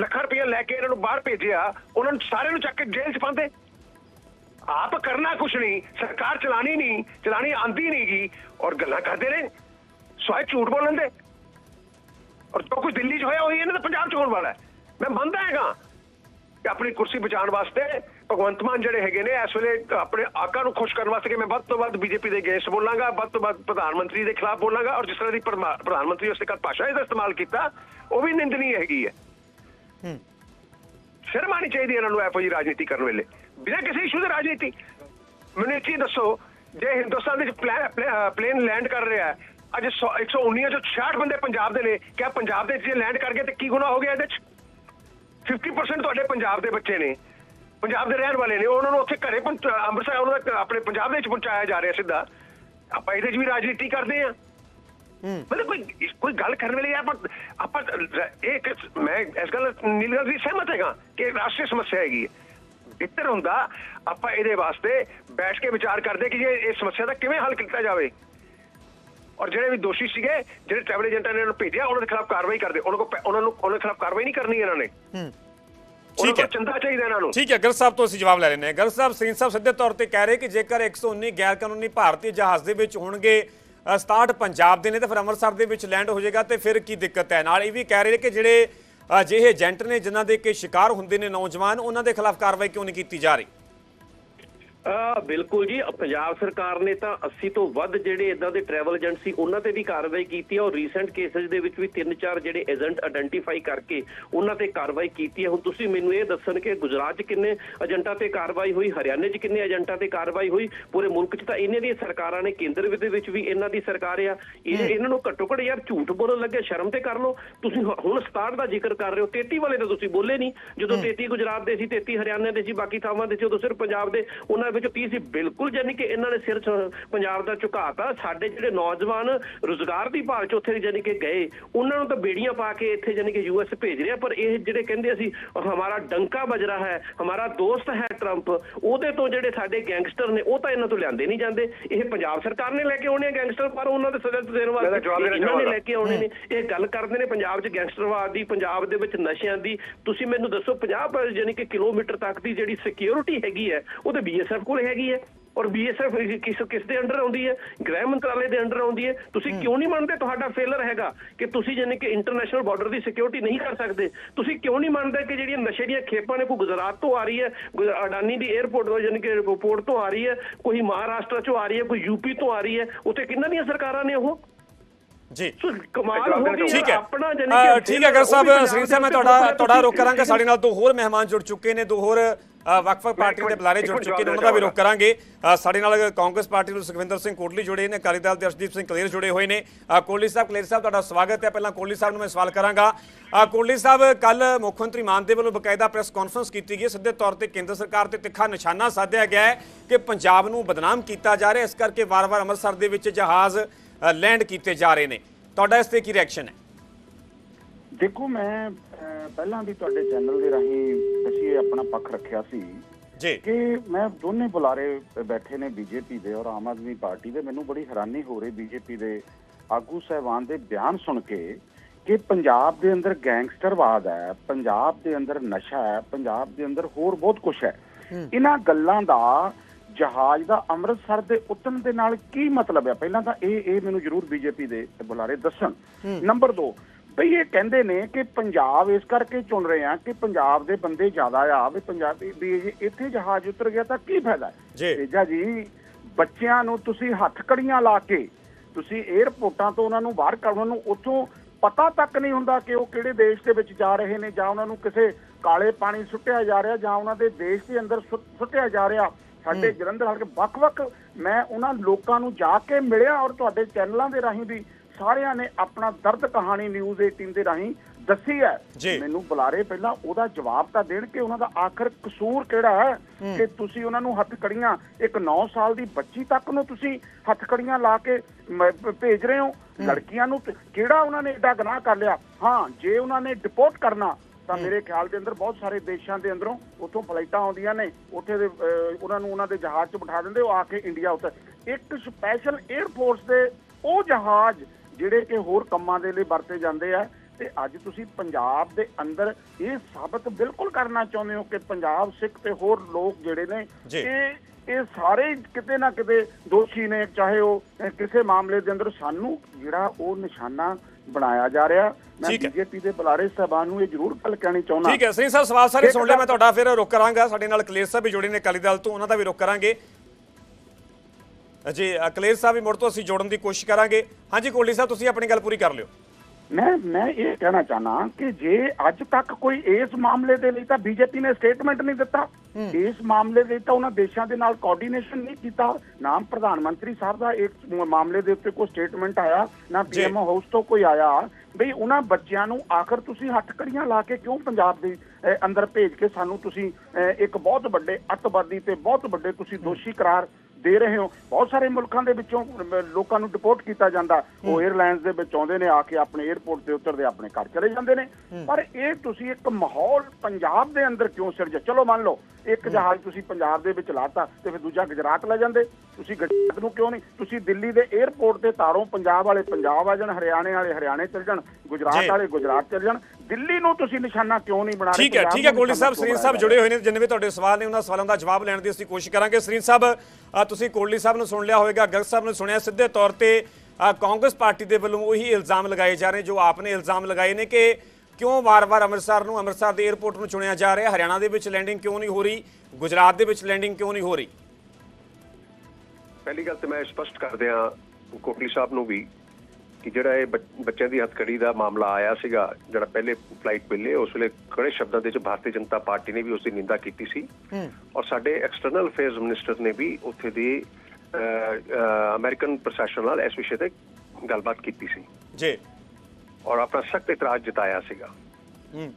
ਲੱਖਾਂ ਰੁਪਏ ਲੈ ਕੇ ਇਹਨਾਂ ਨੂੰ ਬਾਹਰ ਭੇਜਿਆ ਉਹਨਾਂ ਨੂੰ ਸਾਰਿਆਂ ਨੂੰ ਚੱਕ ਕੇ ਜੇਲ੍ਹ 'ਚ ਪਾਉਂਦੇ? ਆਪ ਕਰਨਾ ਕੁਛ ਨਹੀਂ ਸਰਕਾਰ ਚਲਾਣੀ ਨਹੀਂ ਚਲਾਣੀ ਆਂਦੀ ਨਹੀਂ ਗੀ ਔਰ ਗੱਲਾਂ ਕਰਦੇ ਨੇ ਸਵਾਇ ਝੂਠ ਬੋਲਣ ਦੇ। ਔਰ ਜੋ ਕੁਝ ਦਿੱਲੀ 'ਚ ਹੋਇਆ ਉਹੀ ਇਹਨਾਂ ਦਾ ਪੰਜਾਬ 'ਚ ਹੋਣ ਵਾਲਾ ਹੈ। ਮੈਂ ਮੰਨਦਾ ਹੈਗਾ ਕਿ ਆਪਣੀ ਕੁਰਸੀ ਬਚਾਉਣ ਵਾਸਤੇ ਭਗਵੰਤ ਮਾਨ ਜਿਹੜੇ ਹੈਗੇ ਨੇ ਇਸ ਵੇਲੇ ਆਪਣੇ ਆਕਾ ਨੂੰ ਖੁਸ਼ ਕਰਨ ਵਾਸਤੇ ਕਿ ਮੈਂ ਵੱਧ ਤੋਂ ਵੱਧ ਬੀਜੇਪੀ ਦੇ ਅਗੇਂਸਟ ਬੋਲਾਂਗਾ ਵੱਧ ਤੋਂ ਵੱਧ ਪ੍ਰਧਾਨ ਮੰਤਰੀ ਦੇ ਖਿਲਾਫ ਬੋਲਾਂਗਾ ਔਰ ਜਿਸ ਤਰ੍ਹਾਂ ਦੀ ਪ੍ਰਧਾਨ ਮੰਤਰੀ ਉਸਦੇ ਕੱਲ ਭਾਸ਼ਾ ਦਾ ਇਸਤੇਮਾਲ ਕੀਤਾ ਉਹ ਵੀ ਨਿੰਦਨੀ ਹੈਗੀ ਹੈ। ਸ਼ਰਮ ਆਣੀ ਚਾਹੀਦੀ ਇਹਨਾਂ ਨੂੰ ਇਹੋ ਜਿਹੀ ਰਾਜਨੀਤੀ ਕਰਨ ਵੇਲੇ। ਬਿਨਾਂ ਕਿਸੇ ਇਸ਼ੂ ਦੇ ਰਾਜਨੀਤੀ। ਮੈਨੂੰ ਚੀਜ਼ ਦੱਸੋ ਜੇ ਹਿੰਦੁਸਤਾਨ ਵਿੱਚ ਪਲੇਨ ਲੈਂਡ ਕਰ ਰਿਹਾ ਹੈ ਅੱਜ 100 119 ਚੋਂ 66 ਬੰਦੇ ਪੰਜਾਬ ਦੇ ਨੇ ਕਿਆ ਪੰਜਾਬ ਦੇ ਜੇ ਲੈਂਡ ਕਰ ਗਏ ਤੇ ਕੀ ਗੁਨਾਹ ਹੋ ਗਿਆ ਇਹਦੇ 'ਚ? 50% ਤੁਹਾਡੇ ਪੰਜਾਬ ਦੇ ਬੱਚੇ ਨੇ ਪੰਜਾਬ ਦੇ ਰਹਿਣ ਵਾਲੇ ਨੇ ਉਹਨਾਂ ਨੂੰ ਉੱਥੇ ਘਰੇ ਅੰਮ੍ਰਿਤਸਰ ਉਹਨਾਂ ਦਾ ਆਪਣੇ ਪੰਜਾਬ ਦੇ ਵਿੱਚ ਪਹੁੰਚਾਇਆ ਜਾ ਰਿਹਾ ਸਿੱਧਾ। ਆਪਾਂ ਇਹਦੇ 'ਚ ਵੀ ਰਾਜਨੀਤੀ ਕਰਦੇ ਆ ਮਤਲਬ ਕੋਈ ਕੋਈ ਗੱਲ ਕਰਨ ਵੇਲੇ ਆਪਾਂ ਆਪਾਂ ਇਹ ਇੱਕ- ਮੈਂ ਇਸ ਗੱਲ ਨਾਲ ਨੀਲਗਲ ਦੀ ਸਹਿਮਤ ਹੈਗਾ ਕਿ ਰਾਸ਼ਟਰੀ ਸਮੱਸਿਆ ਹੈਗੀ ਹੈ। ਬਿਹਤਰ ਹੁੰਦਾ ਆਪਾਂ ਇਹਦੇ ਵਾਸਤੇ ਬੈਠ ਕੇ ਵਿਚਾਰ ਕਰਦੇ ਕਿ ਇਹ ਸਮੱਸਿਆ ਦਾ ਕਿਵੇਂ ਹੱਲ ਕੀਤਾ ਜਾਵੇ। ਔਰ ਜਿਹੜੇ ਵੀ ਦੋਸ਼ੀ ਸੀਗੇ ਜਿਹੜੇ ਟਰੈਵਲ ਏਜੰਟਾਂ ਨੇ ਇਹਨਾਂ ਨੂੰ ਭੇਜਿਆ ਉਹਨਾਂ ਦੇ ਖਿਲਾਫ ਕਾਰਵਾਈ ਕਰਦੇ। ਉਹਨਾਂ ਕੋ ਉਹਨਾਂ ਨੂੰ ਉਹਨਾਂ ਦੇ ਖਿਲਾਫ ਕਾਰਵਾਈ ਨਹੀਂ ਕਰਨੀ ਇਹਨਾਂ ਨੇ। ਉਹਨਾਂ ਠੀਕ ਹੈ। ਚੰਦਾ ਚਾਹੀਦਾ ਇਹਨਾਂ ਨੂੰ। ਠੀਕ ਹੈ ਗਰ ਸਾਹਿਬ ਤੋਂ ਅਸੀਂ ਜਵਾਬ ਲੈ ਲੈਂਦੇ ਹਾਂ। ਗਰ ਸਾਹਿਬ ਸਿੰਘ ਸਾਹਿਬ ਸਿੱਧੇ ਤੌਰ ਤੇ ਕਹਿ ਰਹੇ ਕਿ ਜੇਕਰ 119 ਗੈਰ ਕਾਨੂੰਨੀ ਭਾਰਤੀ ਜਹਾਜ਼ ਦੇ ਵਿੱਚ ਹੋਣਗੇ ਅ, 67 ਪੰਜਾਬ ਦੇ ਨੇ ਤਾਂ ਫਿਰ ਅੰਮ੍ਰਿਤਸਰ ਦੇ ਵਿੱਚ ਲੈਂਡ ਹੋ ਜਾਏਗਾ ਤੇ ਫਿਰ ਕੀ ਦਿੱਕਤ ਹੈ? ਨਾਲ ਇਹ ਵੀ ਕਹਿ ਰਹੇ ਕਿ ਜਿਹੜੇ ਅਜਿਹੇ ਏਜੰਟ ਨੇ ਜਿਨ੍ਹਾਂ ਦੇ ਕਿ ਸ਼ਿਕਾਰ ਹੁੰਦੇ ਨੇ ਨੌਜਵਾਨ ਉਹਨਾਂ ਦੇ ਖਿਲਾਫ ਕਾਰਵਾਈ ਕਿਉਂ ਨਹੀਂ ਕੀਤੀ ਜਾ ਰਹੀ? ਬਿਲਕੁਲ ਜੀ। ਪੰਜਾਬ ਸਰਕਾਰ ਨੇ ਤਾਂ 80 ਤੋਂ ਵੱਧ ਜਿਹੜੇ ਇਦਾਂ ਦੇ ਟਰੈਵਲ ਏਜੰਟ ਸੀ ਉਹਨਾਂ ਤੇ ਵੀ ਕਾਰਵਾਈ ਕੀਤੀ ਹੈ ਔਰ ਰੀਸੈਂਟ ਕੇਸਸ ਦੇ ਵਿੱਚ ਵੀ ਤਿੰਨ ਚਾਰ ਜਿਹੜੇ ਏਜੰਟ ਆਇਡੈਂਟੀਫਾਈ ਕਰਕੇ ਉਹਨਾਂ ਤੇ ਕਾਰਵਾਈ ਕੀਤੀ ਹੈ ਹੁਣ ਤੁਸੀਂ ਮੈਨੂੰ ਇਹ ਦੱਸਣ ਕਿ ਗੁਜਰਾਤ 'ਚ ਕਿੰਨੇ ਏਜੰਟਾਂ ਤੇ ਕਾਰਵਾਈ ਹੋਈ ਹਰਿਆਣੇ 'ਚ ਕਿੰਨੇ ਏਜੰਟਾਂ ਤੇ ਕਾਰਵਾਈ ਹੋਈ ਪੂਰੇ ਮੁਲਕ 'ਚ ਤਾਂ ਇਹਨਾਂ ਦੀਆਂ ਸਰਕਾਰਾਂ ਨੇ ਕੇਂਦਰ ਦੇ ਵਿੱਚ ਵੀ ਇਹਨਾਂ ਦੀ ਸਰਕਾਰ ਆ। ਇਹ ਇਹਨਾਂ ਨੂੰ ਘੱਟੋ ਘੱਟ ਯਾਰ ਝੂਠ ਬੋਲਣ ਲੱਗੇ ਸ਼ਰਮ ਤੇ ਕਰ ਲਓ। ਤੁਸੀਂ ਹੁਣ 67 ਦਾ ਜ਼ਿਕਰ ਕਰ ਰਹੇ ਹੋ। 33 ਵਾਲੇ ਤਾਂ ਤੁਸੀਂ ਬੋਲੇ ਨਹੀਂ ਜਦੋਂ 33 ਗੁਜਰਾਤ ਦੇ ਸੀ 33 ਹਰਿਆਣੇ ਦੇ ਸੀ ਬਾਕੀ ਥਾਵਾਂ ਦੇ ਸੀ ਉਦੋਂ ਸਿਰਫ ਪੰਜਾਬ ਦੇ। ਉਹਨਾਂ ਵਿੱਚ 30 ਸੀ? ਬਿਲਕੁਲ ਜਾਨੀ ਕਿ ਇਹਨਾਂ ਨੇ ਸਿਰ ਪੰਜਾਬ ਦਾ ਝੁਕਾਤਾ। ਸਾਡੇ ਜਿਹੜੇ ਨੌਜਵਾਨ ਰੋਜ਼ਗਾਰ ਦੀ ਭਾਲ ਚ ਉੱਥੇ ਜਾਨੀ ਕਿ ਗਏ ਉਹਨਾਂ ਨੂੰ ਤਾਂ ਬੇੜੀਆਂ ਪਾ ਕੇ ਇੱਥੇ ਜਾਨੀ ਕਿ ਯੂਐਸ ਭੇਜ ਰਿਹਾ ਪਰ ਇਹ ਜਿਹੜੇ ਕਹਿੰਦੇ ਅਸੀਂ ਹਮਾਰਾ ਡੰਕਾ ਵੱਜ ਰਹਾ ਹੈ ਹਮਾਰਾ ਦੋਸਤ ਹੈ ਟਰੰਪ ਉਹਦੇ ਤੋਂ ਜਿਹੜੇ ਸਾਡੇ ਗੈਂਗਸਟਰ ਨੇ ਉਹ ਤਾਂ ਇਹਨਾਂ ਤੋਂ ਲਿਆਂਦੇ ਨਹੀਂ ਜਾਂਦੇ। ਇਹ ਪੰਜਾਬ ਸਰਕਾਰ ਨੇ ਲੈ ਕੇ ਆਉਣੇ ਆ ਗੈਂਗਸਟਰ ਪਰ ਉਹਨਾਂ ਦੇ ਸਜ਼ਾ ਦੇਣ ਵਾਸਤੇ ਇਹਨਾਂ ਨੇ। ਲੈ ਕੇ ਆਉਣੇ ਨੇ। ਇਹ ਗੱਲ ਕਰਦੇ ਨੇ ਪੰਜਾਬ 'ਚ ਗੈਂਗਸਟਰਵਾਦ ਦੀ ਪੰਜਾਬ ਦੇ ਵਿੱਚ ਨਸ਼ਿਆਂ ਦੀ। ਤੁਸੀਂ ਮੈਨੂੰ ਦੱਸੋ 50 ਯਾਨੀ ਕਿ ਕਿਲੋਮੀਟਰ ਤੱਕ ਦੀ ਜਿਹੜੀ ਸਿਕਿਉਰਿਟੀ ਹੈਗੀ ਹੈ ਉਹ ਤੇ ਬੀਐਸਐਫ ਕੋਲ ਹੈਗੀ ਹੈ ਔਰ ਬੀਐਸਐਫ ਕਿਸ ਕਿਸ ਦੇ ਅੰਡਰ ਆਉਂਦੀ ਹੈ? ਗ੍ਰਹਿ ਮੰਤਰਾਲੇ ਦੇ ਅੰਡਰ ਆਉਂਦੀ ਹੈ। ਤੁਸੀਂ ਕਿਉਂ ਨਹੀਂ ਮੰਨਦੇ ਤੁਹਾਡਾ ਫੇਲਰ ਹੈਗਾ ਕਿ ਤੁਸੀਂ ਯਾਨੀ ਕਿ ਇੰਟਰਨੈਸ਼ਨਲ ਬਾਰਡਰ ਦੀ ਸਿਕਿਉਰਿਟੀ ਨਹੀਂ ਕਰ ਸਕਦੇ? ਤੁਸੀਂ ਕਿਉਂ ਨਹੀਂ ਮੰਨਦੇ ਕਿ ਜਿਹੜੀਆਂ ਨਸ਼ੇ ਦੀਆਂ ਖੇਪਾਂ ਨੇ ਕੋਈ ਗੁਜਰਾਤ ਤੋਂ ਆ ਰਹੀ ਹੈ ਕੋਈ ਅਡਾਨੀ ਦੀ 에ਅਰਪੋਰਟ ਤੋਂ ਯਾਨੀ ਕਿ ਪੋਰਟ ਤੋਂ ਆ ਰਹੀ ਹੈ ਕੋਈ ਮਹਾਰਾਸ਼ਟਰ ਚੋਂ ਆ ਰਹੀ ਹੈ ਕੋਈ ਯੂਪੀ ਤੋਂ ਆ ਰਹੀ ਹੈ ਉੱਥੇ ਕਿੰਨਾਂ ਦੀਆਂ ਸਰਕਾਰਾਂ ਨੇ ਉਹ? ਜੀ। ਕਮਾਲ ਹੋ ਗਈ। ਠੀਕ ਹੈ। ਆਪਣਾ ਜਾਨੀ ਕਿ ਠੀਕ ਹੈ ਗਰ ਸਾਹਿਬ ਸਿੰਘ ਸਾਹਿਬ ਮੈਂ ਤੁਹਾਡਾ ਤੁਹਾਡਾ ਰੁਕ ਕਰਾਂਗਾ ਸਾਡੇ ਨਾਲ ਦੋ ਹੋਰ ਮਹਿਮਾਨ ਜੁੜ ਚੁੱਕੇ ਨੇ ਦੋ ਹੋਰ ਵੱਖ-ਵੱਖ ਪਾਰਟੀ ਦੇ ਬੁਲਾਰੇ ਜੁੜ ਚੁੱਕੇ ਨੇ ਉਹਨਾਂ ਦਾ ਵੀ ਰੁਕ ਕਰਾਂਗੇ। ਸਾਡੇ ਨਾਲ ਕਾਂਗਰਸ ਪਾਰਟੀ ਤੋਂ ਸੁਖਵਿੰਦਰ ਸਿੰਘ ਕੋਟਲੀ ਜੁੜੇ ਨੇ ਅਕਾਲੀ ਦਲ ਦੇ ਅਰਸ਼ਦੀਪ ਸਿੰਘ ਕਲੇਰ ਜੁੜੇ ਹੋਏ ਨੇ। ਅ, ਕੋਹਲੀ ਸਾਹਿਬ ਕਲੇਰ ਸਾਹਿਬ ਤੁਹਾਡਾ ਸਵਾਗਤ ਹੈ। ਪਹਿਲਾਂ ਕੋਹਲੀ ਸਾਹਿਬ ਨੂੰ ਮੈਂ ਸਵਾਲ ਕਰਾਂਗਾ। ਅ, ਕੋਹਲੀ ਸਾਹਿਬ ਕੱਲ ਮੁੱਖ ਮੰਤਰੀ ਮਾਨ ਦੇ ਵੱਲੋਂ ਬਕਾਇਦਾ ਪ੍ਰੈਸ ਕਾਨਫਰੰਸ ਕੀਤੀ ਗਈ। ਸਿੱਧੇ ਤੌਰ ਤੇ ਕੇਂਦਰ ਸਰਕਾਰ ਤੇ ਤਿੱਖਾ ਨਿਸ਼ਾਨਾ ਸਾਧਿਆ ਗਿਆ ਹੈ ਕਿ ਪੰਜਾਬ ਨੂੰ ਬਦਨਾਮ ਕੀਤਾ ਜਾ ਰਿਹਾ ਇਸ ਕਰਕੇ ਵਾਰ-ਵਾਰ ਅੰਮ੍ਰਿਤਸਰ ਦੇ ਵਿੱਚ ਜਹਾਜ਼ ਲੈਂਡ ਕੀਤੇ ਜਾ ਰਹੇ ਨੇ। ਤੁਹਾਡਾ ਇਸ ਤੇ ਕੀ ਰਿਐਕਸ਼ਨ ਹੈ? ਦੇਖੋ ਮੈਂ ਪਹਿਲਾਂ ਵੀ ਤੁਹਾਡੇ ਚੈਨਲ ਦੇ ਰਾਹੀਂ ਅਸੀਂ ਇਹ ਆਪਣਾ ਪੱਖ ਰੱਖਿਆ ਸੀ ਜੀ। ਕਿ ਮੈਂ ਦੋਨੇ ਬੁਲਾਰੇ ਬੈਠੇ ਨੇ ਬੀਜੇਪੀ ਦੇ ਔਰ ਆਮ ਆਦਮੀ ਪਾਰਟੀ ਦੇ। ਮੈਨੂੰ ਬੜੀ ਹੈਰਾਨੀ ਹੋ ਰਹੀ ਬੀਜੇਪੀ ਦੇ ਆਗੂ ਸਹਿਬਾਨ ਦੇ ਬਿਆਨ ਸੁਣ ਕੇ ਕਿ ਪੰਜਾਬ ਦੇ ਅੰਦਰ ਗੈਂਗਸਟਰਵਾਦ ਹੈ ਪੰਜਾਬ ਦੇ ਅੰਦਰ ਨਸ਼ਾ ਹੈ ਪੰਜਾਬ ਦੇ ਅੰਦਰ ਹੋਰ ਬਹੁਤ ਕੁਝ ਹੈ। ਇਹਨਾਂ ਗੱਲਾਂ ਦਾ ਜਹਾਜ਼ ਦਾ ਅੰਮ੍ਰਿਤਸਰ ਦੇ ਉਤਰਨ ਦੇ ਨਾਲ ਕੀ ਮਤਲਬ ਹੈ? ਪਹਿਲਾਂ ਤਾਂ ਇਹ ਇਹ ਮੈਨੂੰ ਜ਼ਰੂਰ ਬੀਜੇਪੀ ਦੇ ਬੁਲਾਰੇ ਦੱਸਣ। ਨੰਬਰ 2 ਭਈ ਇਹ ਕਹਿੰਦੇ ਨੇ ਕਿ ਪੰਜਾਬ ਇਸ ਕਰਕੇ ਚੁਣ ਰਹੇ ਆ ਕਿ ਪੰਜਾਬ ਦੇ ਬੰਦੇ ਜ਼ਿਆਦਾ ਆ ਵੀ ਪੰਜਾਬੀ ਵੀ ਇੱਥੇ ਜਹਾਜ਼ ਉਤਰ ਗਿਆ ਤਾਂ ਕੀ ਫਾਇਦਾ। ਤੇਜਾ ਜੀ ਬੱਚਿਆਂ ਨੂੰ ਤੁਸੀਂ ਹੱਥ ਕੜੀਆਂ ਲਾ ਕੇ ਤੁਸੀਂ 에ਅਰਪੋਰਟਾਂ ਤੋਂ ਉਹਨਾਂ ਨੂੰ ਬਾਹਰ ਕਰਨ ਨੂੰ ਉੱਥੋਂ ਪਤਾ ਤੱਕ ਨਹੀਂ ਹੁੰਦਾ ਕਿ ਉਹ ਕਿਹੜੇ ਦੇਸ਼ ਦੇ ਵਿੱਚ ਜਾ ਰਹੇ ਨੇ ਜਾਂ ਉਹਨਾਂ ਨੂੰ ਕਿਸੇ ਕਾਲੇ ਪਾਣੀ ਸੁੱਟਿਆ ਜਾ ਰਿਹਾ ਜਾਂ ਉਹਨਾਂ ਦੇ ਦੇਸ਼ ਦੇ ਅੰਦਰ ਸੁੱਟ- ਸੁੱਟਿਆ ਜਾ ਰਿਹਾ। ਸਾਡੇ ਜਲੰਧਰ ਹਲਕੇ ਵੱਖ-ਵੱਖ ਮੈਂ ਉਹਨਾਂ ਲੋਕਾਂ ਨੂੰ ਜਾ ਕੇ ਮਿਲਿਆ ਔਰ ਤੁਹਾਡੇ ਚੈਨਲਾਂ ਦੇ ਰਾਹੀਂ ਵੀ ਸਾਰਿਆਂ ਨੇ ਆਪਣਾ ਦਰਦ ਕਹਾਣੀ ਨਿਊਜ਼ 18 ਦੇ ਰਾਹੀਂ ਦੱਸੀ ਹੈ। ਮੈਨੂੰ ਬੁਲਾਰੇ ਪਹਿਲਾਂ ਉਹਦਾ ਜਵਾਬ ਤਾਂ ਦੇਣ ਕਿ ਉਹਨਾਂ ਦਾ ਆਖਰ ਕਸੂਰ ਕਿਹੜਾ ਹੈ ਕਿ ਤੁਸੀਂ ਉਹਨਾਂ ਨੂੰ ਹੱਥ ਕੜੀਆਂ ਇੱਕ 9 ਸਾਲ ਦੀ ਬੱਚੀ ਤੱਕ ਨੂੰ ਤੁਸੀਂ ਹੱਥ ਕੜੀਆਂ ਲਾ ਕੇ ਭੇਜ ਰਹੇ ਹੋ? ਲੜਕੀਆਂ ਨੂੰ ਕਿਹੜਾ ਉਹਨਾਂ ਨੇ ਏਡਾ ਗੁਨਾਹ ਕਰ ਲਿਆ? ਹਾਂ ਜੇ ਉਹਨਾਂ ਨੇ ਡਿਪੋਰਟ ਕਰਨਾ ਤਾਂ ਮੇਰੇ ਖਿਆਲ ਦੇ ਅੰਦਰ ਬਹੁਤ ਸਾਰੇ ਦੇਸ਼ਾਂ ਦੇ ਅੰਦਰੋਂ ਉੱਥੋਂ ਫਲਾਈਟਾਂ ਆਉਂਦੀਆਂ ਨੇ ਉੱਥੇ ਦੇ ਉਹਨਾਂ ਨੂੰ ਉਹਨਾਂ ਦੇ ਜਹਾਜ਼ 'ਚ ਬਿਠਾ ਦਿੰਦੇ ਉਹ ਆ ਕੇ ਇੰਡੀਆ ਉਤਰ ਇੱਕ ਸਪੈਸ਼ਲ 에ਅਰਫੋਰਸ ਦੇ ਉਹ ਜਹਾਜ਼ ਜਿਹੜੇ ਕਿ ਹੋਰ ਕੰਮਾਂ ਦੇ ਲਈ ਵਰਤੇ ਜਾਂਦੇ ਆ ਤੇ ਅੱਜ ਤੁਸੀਂ ਪੰਜਾਬ ਦੇ ਅੰਦਰ ਇਹ ਸਾਬਤ ਬਿਲਕੁਲ ਕਰਨਾ ਚਾਹੁੰਦੇ ਹੋ ਕਿ ਪੰਜਾਬ ਸਿੱਖ ਤੇ ਹੋਰ ਲੋਕ ਜਿਹੜੇ ਨੇ। ਇਹ ਇਹ ਸਾਰੇ ਕਿਤੇ ਨਾ ਕਿਤੇ ਦੋਸ਼ੀ ਨੇ ਚਾਹੇ ਉਹ ਕਿਸੇ ਮਾਮਲੇ ਦੇ ਅੰਦਰ ਸਾਨੂੰ ਜਿਹੜਾ ਉਹ ਨਿਸ਼ਾਨਾ ਬਣਾਇਆ ਜਾ ਰਿਹਾ ਮੈਂ। ਬੀਜੇਪੀ ਦੇ ਬੁਲਾਰੇ ਸਾਹਿਬਾਨ ਨੂੰ ਇਹ ਜ਼ਰੂਰ ਗੱਲ ਕਹਿਣੀ ਚਾਹੁੰਦਾ ਠੀਕ ਹੈ ਸਿੰਘ ਸਾਹਿਬ ਸਵਾਲ ਸਾਰੇ ਸੁਣ ਲਿਆ ਮੈਂ ਤੁਹਾਡਾ ਫਿਰ ਰੁਕ ਕਰਾਂਗਾ ਸਾਡੇ ਨਾਲ ਕਲੇਸ਼ ਸਾਹਿਬ ਵੀ ਜੁੜੇ ਨੇ ਅਕਾਲੀ ਦਲ ਤੋਂ ਉਹਨਾਂ ਦਾ ਵੀ ਰੁਕ ਕਰਾਂਗੇ ਜੀ ਅਕਲੇਸ਼ ਸਾਹਿਬ ਵੀ ਮੁੜ ਤੋਂ ਅਸੀਂ ਜੋੜਨ ਦੀ ਕੋਸ਼ਿਸ਼ ਕਰਾਂਗੇ। ਹਾਂਜੀ ਕੋਲੀ ਸਾਹਿਬ ਤੁਸੀਂ ਆਪਣੀ ਗੱਲ ਪੂਰੀ ਕਰ ਲਿਓ। ਮੈਂ ਮੈਂ ਇਹ ਕਹਿਣਾ ਚਾਹਨਾ ਕਿ ਜੇ ਅੱਜ ਤੱਕ ਕੋਈ ਇਸ ਮਾਮਲੇ ਦੇ ਲਈ ਤਾਂ ਬੀਜੇਪੀ ਨੇ ਸਟੇਟਮੈਂਟ ਨਹੀਂ ਦਿੱਤਾ। ਇਸ ਮਾਮਲੇ ਦੇ ਤਾਂ ਉਹਨਾਂ ਦੇਸ਼ਾਂ ਦੇ ਨਾਲ ਕੋਆਰਡੀਨੇਸ਼ਨ ਨਹੀਂ ਕੀਤਾ। ਨਾਮ ਪ੍ਰਧਾਨ ਮੰਤਰੀ ਸਾਹਿਬ ਦਾ ਇੱਕ ਮਾਮਲੇ ਦੇ ਉੱਤੇ ਕੋਈ ਸਟੇਟਮੈਂਟ ਆਇਆ ਨਾ। ਪੀਐਮਓ ਹਾਊਸ ਤੋਂ ਕੋਈ ਆਇਆ। ਬਈ ਉਹਨਾਂ ਬੱਚਿਆਂ ਨੂੰ ਆਖਰ ਤੁਸੀਂ ਹੱਥ ਕੜੀਆਂ ਲਾ ਕੇ ਕਿਉਂ ਪੰਜਾਬ ਦੇ ਅੰਦਰ ਭੇਜ ਕੇ ਸਾਨੂੰ ਤੁਸੀਂ ਇੱਕ ਬਹੁਤ ਵੱਡੇ ਅੱਤਵਾਦੀ ਤੇ ਬਹੁਤ ਵੱਡੇ ਤੁਸੀਂ ਦੋਸ਼ੀ ਕਰਾਰ ਦੇ ਰਹੇ ਹੋ। ਬਹੁਤ ਸਾਰੇ ਮੁਲਕਾਂ ਦੇ ਵਿੱਚੋਂ ਲੋਕਾਂ ਨੂੰ ਡਿਪੋਰਟ ਕੀਤਾ ਜਾਂਦਾ। ਉਹ 에ਅਰਲਾਈਨਸ ਦੇ ਵਿੱਚ ਆਉਂਦੇ ਨੇ ਆ ਕੇ ਆਪਣੇ 에ਅਰਪੋਰਟ ਤੇ ਉਤਰਦੇ ਆਪਣੇ ਘਰ ਚਲੇ ਜਾਂਦੇ ਨੇ। ਪਰ ਇਹ ਤੁਸੀਂ ਇੱਕ ਮਾਹੌਲ ਪੰਜਾਬ ਦੇ ਅੰਦਰ ਕਿਉਂ ਸਿਰਜਿਆ ਚਲੋ ਮੰਨ ਲਓ ਇੱਕ ਜਹਾਜ਼ ਤੁਸੀਂ ਪੰਜਾਬ ਦੇ ਵਿੱਚ ਲਾਤਾ ਤੇ ਫਿਰ ਦੂਜਾ ਗੁਜਰਾਤ ਲੈ ਜਾਂਦੇ। ਤੁਸੀਂ ਗੁਜਰਾਤ ਨੂੰ ਕਿਉਂ ਨਹੀਂ? ਤੁਸੀਂ ਦਿੱਲੀ ਦੇ 에ਅਰਪੋਰਟ ਤੇ ਤਾਰੋ ਪੰਜਾਬ ਵਾਲੇ ਪੰਜਾਬ ਆ ਜਾਣ ਹਰਿਆਣੇ ਵਾਲੇ ਹਰਿਆਣੇ ਚਲ ਜਾਣ ਗੁਜਰਾਤ। ਵਾਲੇ ਗੁਜਰਾਤ ਚਲ ਜਾਣ। ਦਿੱਲੀ ਨੂੰ ਤੁਸੀਂ ਨਿਸ਼ਾਨਾ ਕਿਉਂ ਨਹੀਂ ਬਣਾ ਰਹੇ ਠੀਕ ਹੈ ਠੀਕ ਹੈ ਕੋਲੀ ਸਾਹਿਬ ਸਰੀਨ ਸਾਹਿਬ ਜੁੜੇ ਹੋਏ ਨੇ ਜਿੰਨੇ ਵੀ ਤੁਹਾਡੇ ਸਵਾਲ ਨੇ ਉਹਨਾਂ ਸਵਾਲਾਂ ਦਾ ਜਵਾਬ ਲੈਣ ਦੀ ਅਸੀਂ ਕੋਸ਼ਿਸ਼ ਕਰਾਂਗੇ। ਸਰੀਨ ਸਾਹਿਬ ਤੁਸੀਂ ਕੋਲੀ ਸਾਹਿਬ ਨੂੰ ਸੁਣ ਲਿਆ ਹੋਵੇਗਾ ਗਰਗ ਸਾਹਿਬ ਨੇ ਸੁਣਿਆ ਸਿੱਧੇ ਤੌਰ ਤੇ ਕਾਂਗਰਸ ਪਾਰਟੀ ਦੇ ਵੱਲੋਂ ਉਹੀ ਇਲਜ਼ਾਮ ਲਗਾਏ ਜਾ ਰਹੇ ਜੋ ਆਪਨੇ ਇਲਜ਼ਾਮ ਲਗਾਏ ਨੇ ਕਿ ਕਿਉਂ ਵਾਰ-ਵਾਰ ਅੰਮ੍ਰਿਤਸਰ ਨੂੰ ਅੰਮ੍ਰਿਤਸਰ ਦੇ 에ਅਰਪੋਰਟ ਨੂੰ ਚੁਣਿਆ ਜਾ ਰਿਹਾ? ਹਰਿਆਣਾ ਦੇ ਵਿੱਚ ਲੈਂਡਿੰਗ ਕਿਉਂ ਨਹੀਂ ਹੋ ਰਹੀ? ਗੁਜਰਾਤ ਦੇ ਵਿੱਚ ਲੈਂਡਿੰਗ ਕਿਉਂ ਨਹੀਂ ਹੋ ਰਹੀ? ਪਹਿਲੀ ਗੱਲ ਤੇ ਮੈਂ ਸਪਸ਼ਟ ਕਰ ਦਿਆਂ ਕੋਟਲੀ ਸਾਹਿਬ ਨੂੰ ਵੀ ਕਿ ਜਿਹੜਾ ਇਹ ਬੱਚ- ਬੱਚਿਆਂ ਦੀ ਹੱਥਕੜੀ ਦਾ ਮਾਮਲਾ ਆਇਆ ਸੀਗਾ ਜਿਹੜਾ ਪਹਿਲੇ ਫਲਾਈਟ ਮਿਲੇ ਉਸ ਵੇਲੇ ਕੜੇ ਸ਼ਬਦਾਂ ਦੇ ਵਿੱਚ ਭਾਰਤੀ ਜਨਤਾ ਪਾਰਟੀ ਨੇ ਵੀ ਉਸ ਦੀ ਨਿੰਦਾ ਕੀਤੀ ਸੀ। ਔਰ ਸਾਡੇ ਐਕਸਟਰਨਲ ਅਫੇਅਰਸ ਮਿਨਿਸਟਰ ਨੇ ਵੀ ਉੱਥੇ ਦੀ ਅਮਰੀਕਨ ਪ੍ਰਸ਼ਾਸਨ ਨਾਲ ਇਸ ਵਿਸ਼ੇ ਤੇ ਗੱਲਬਾਤ ਕੀਤੀ ਸੀ। ਜੀ। ਔਰ ਆਪਣਾ ਸਖਤ ਇਤਰਾਜ਼ ਜਤਾਇਆ ਸੀਗਾ। ਹੂੰ।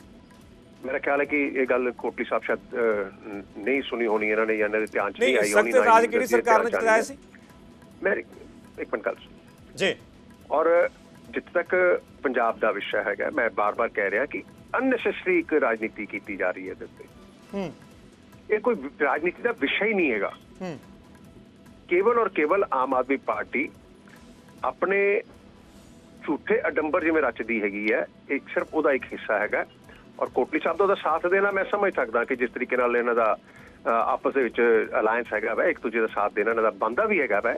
ਮੇਰਾ ਖਿਆਲ ਹੈ ਕਿ ਇਹ ਗੱਲ ਕੋਟਲੀ ਸਾਹਿਬ ਸ਼ਾਇਦ ਨਹੀਂ ਸੁਣੀ ਹੋਣੀ ਇਹਨਾਂ ਨੇ ਜਾਂ ਇਹਨਾਂ ਦੇ ਧਿਆਨ ਚ ਨਹੀਂ ਨਹੀਂ ਆਈ ਹੋਣੀ ਸਖਤ ਨਾ ਹੀ ਰਾਜ ਇਹਨਾਂ ਕਿਹੜੀ ਸਰਕਾਰ ਨੇ ਆਈ ਸੀ? ਮੈਂ ਇੱਕ ਮਿੰਟ ਗੱਲ ਜੀ। ਔਰ ਜਿੱਥੇ ਤੱਕ ਪੰਜਾਬ ਦਾ ਵਿਸ਼ਾ ਹੈਗਾ ਮੈਂ ਬਾਰ-ਬਾਰ ਕਹਿ ਰਿਹਾ ਕਿ ਅਨਨੈਸੈਸਰੀ ਇੱਕ ਰਾਜਨੀਤੀ ਕੀਤੀ ਜਾ ਰਹੀ ਹੈ ਇਹਦੇ ਉੱਤੇ। ਹੂੰ। ਇਹ ਕੋਈ ਰਾਜਨੀਤੀ ਦਾ ਵਿਸ਼ਾ ਹੀ ਨਹੀਂ ਹੈਗਾ। ਹੂੰ। ਕੇਵਲ ਔਰ ਕੇਵਲ ਆਮ ਆਦਮੀ ਪਾਰਟੀ ਆਪਣੇ ਝੂਠੇ ਅਡੰਬਰ ਜਿਵੇਂ ਰਚਦੀ ਹੈਗੀ ਹੈ ਇੱਕ ਸਿਰਫ ਉਹਦਾ ਇੱਕ ਹਿੱਸਾ ਹੈਗਾ। ਔਰ ਕੋਟਲੀ ਸਾਹਿਬ ਦਾ ਉਹਦਾ ਸਾਥ ਦੇਣਾ ਮੈਂ ਸਮਝ ਸਕਦਾ ਕਿ ਜਿਸ ਤਰੀਕੇ ਨਾਲ ਇਹਨਾਂ ਦਾ ਆਪਸ ਦੇ ਵਿੱਚ ਅਲਾਈਅੰਸ ਹੈਗਾ ਵਾ ਇੱਕ ਦੂਜੇ ਦਾ ਸਾਥ ਦੇਣਾ ਇਹਨਾਂ ਦਾ ਬੰਦਾ ਵੀ ਹੈਗਾ ਵਾ।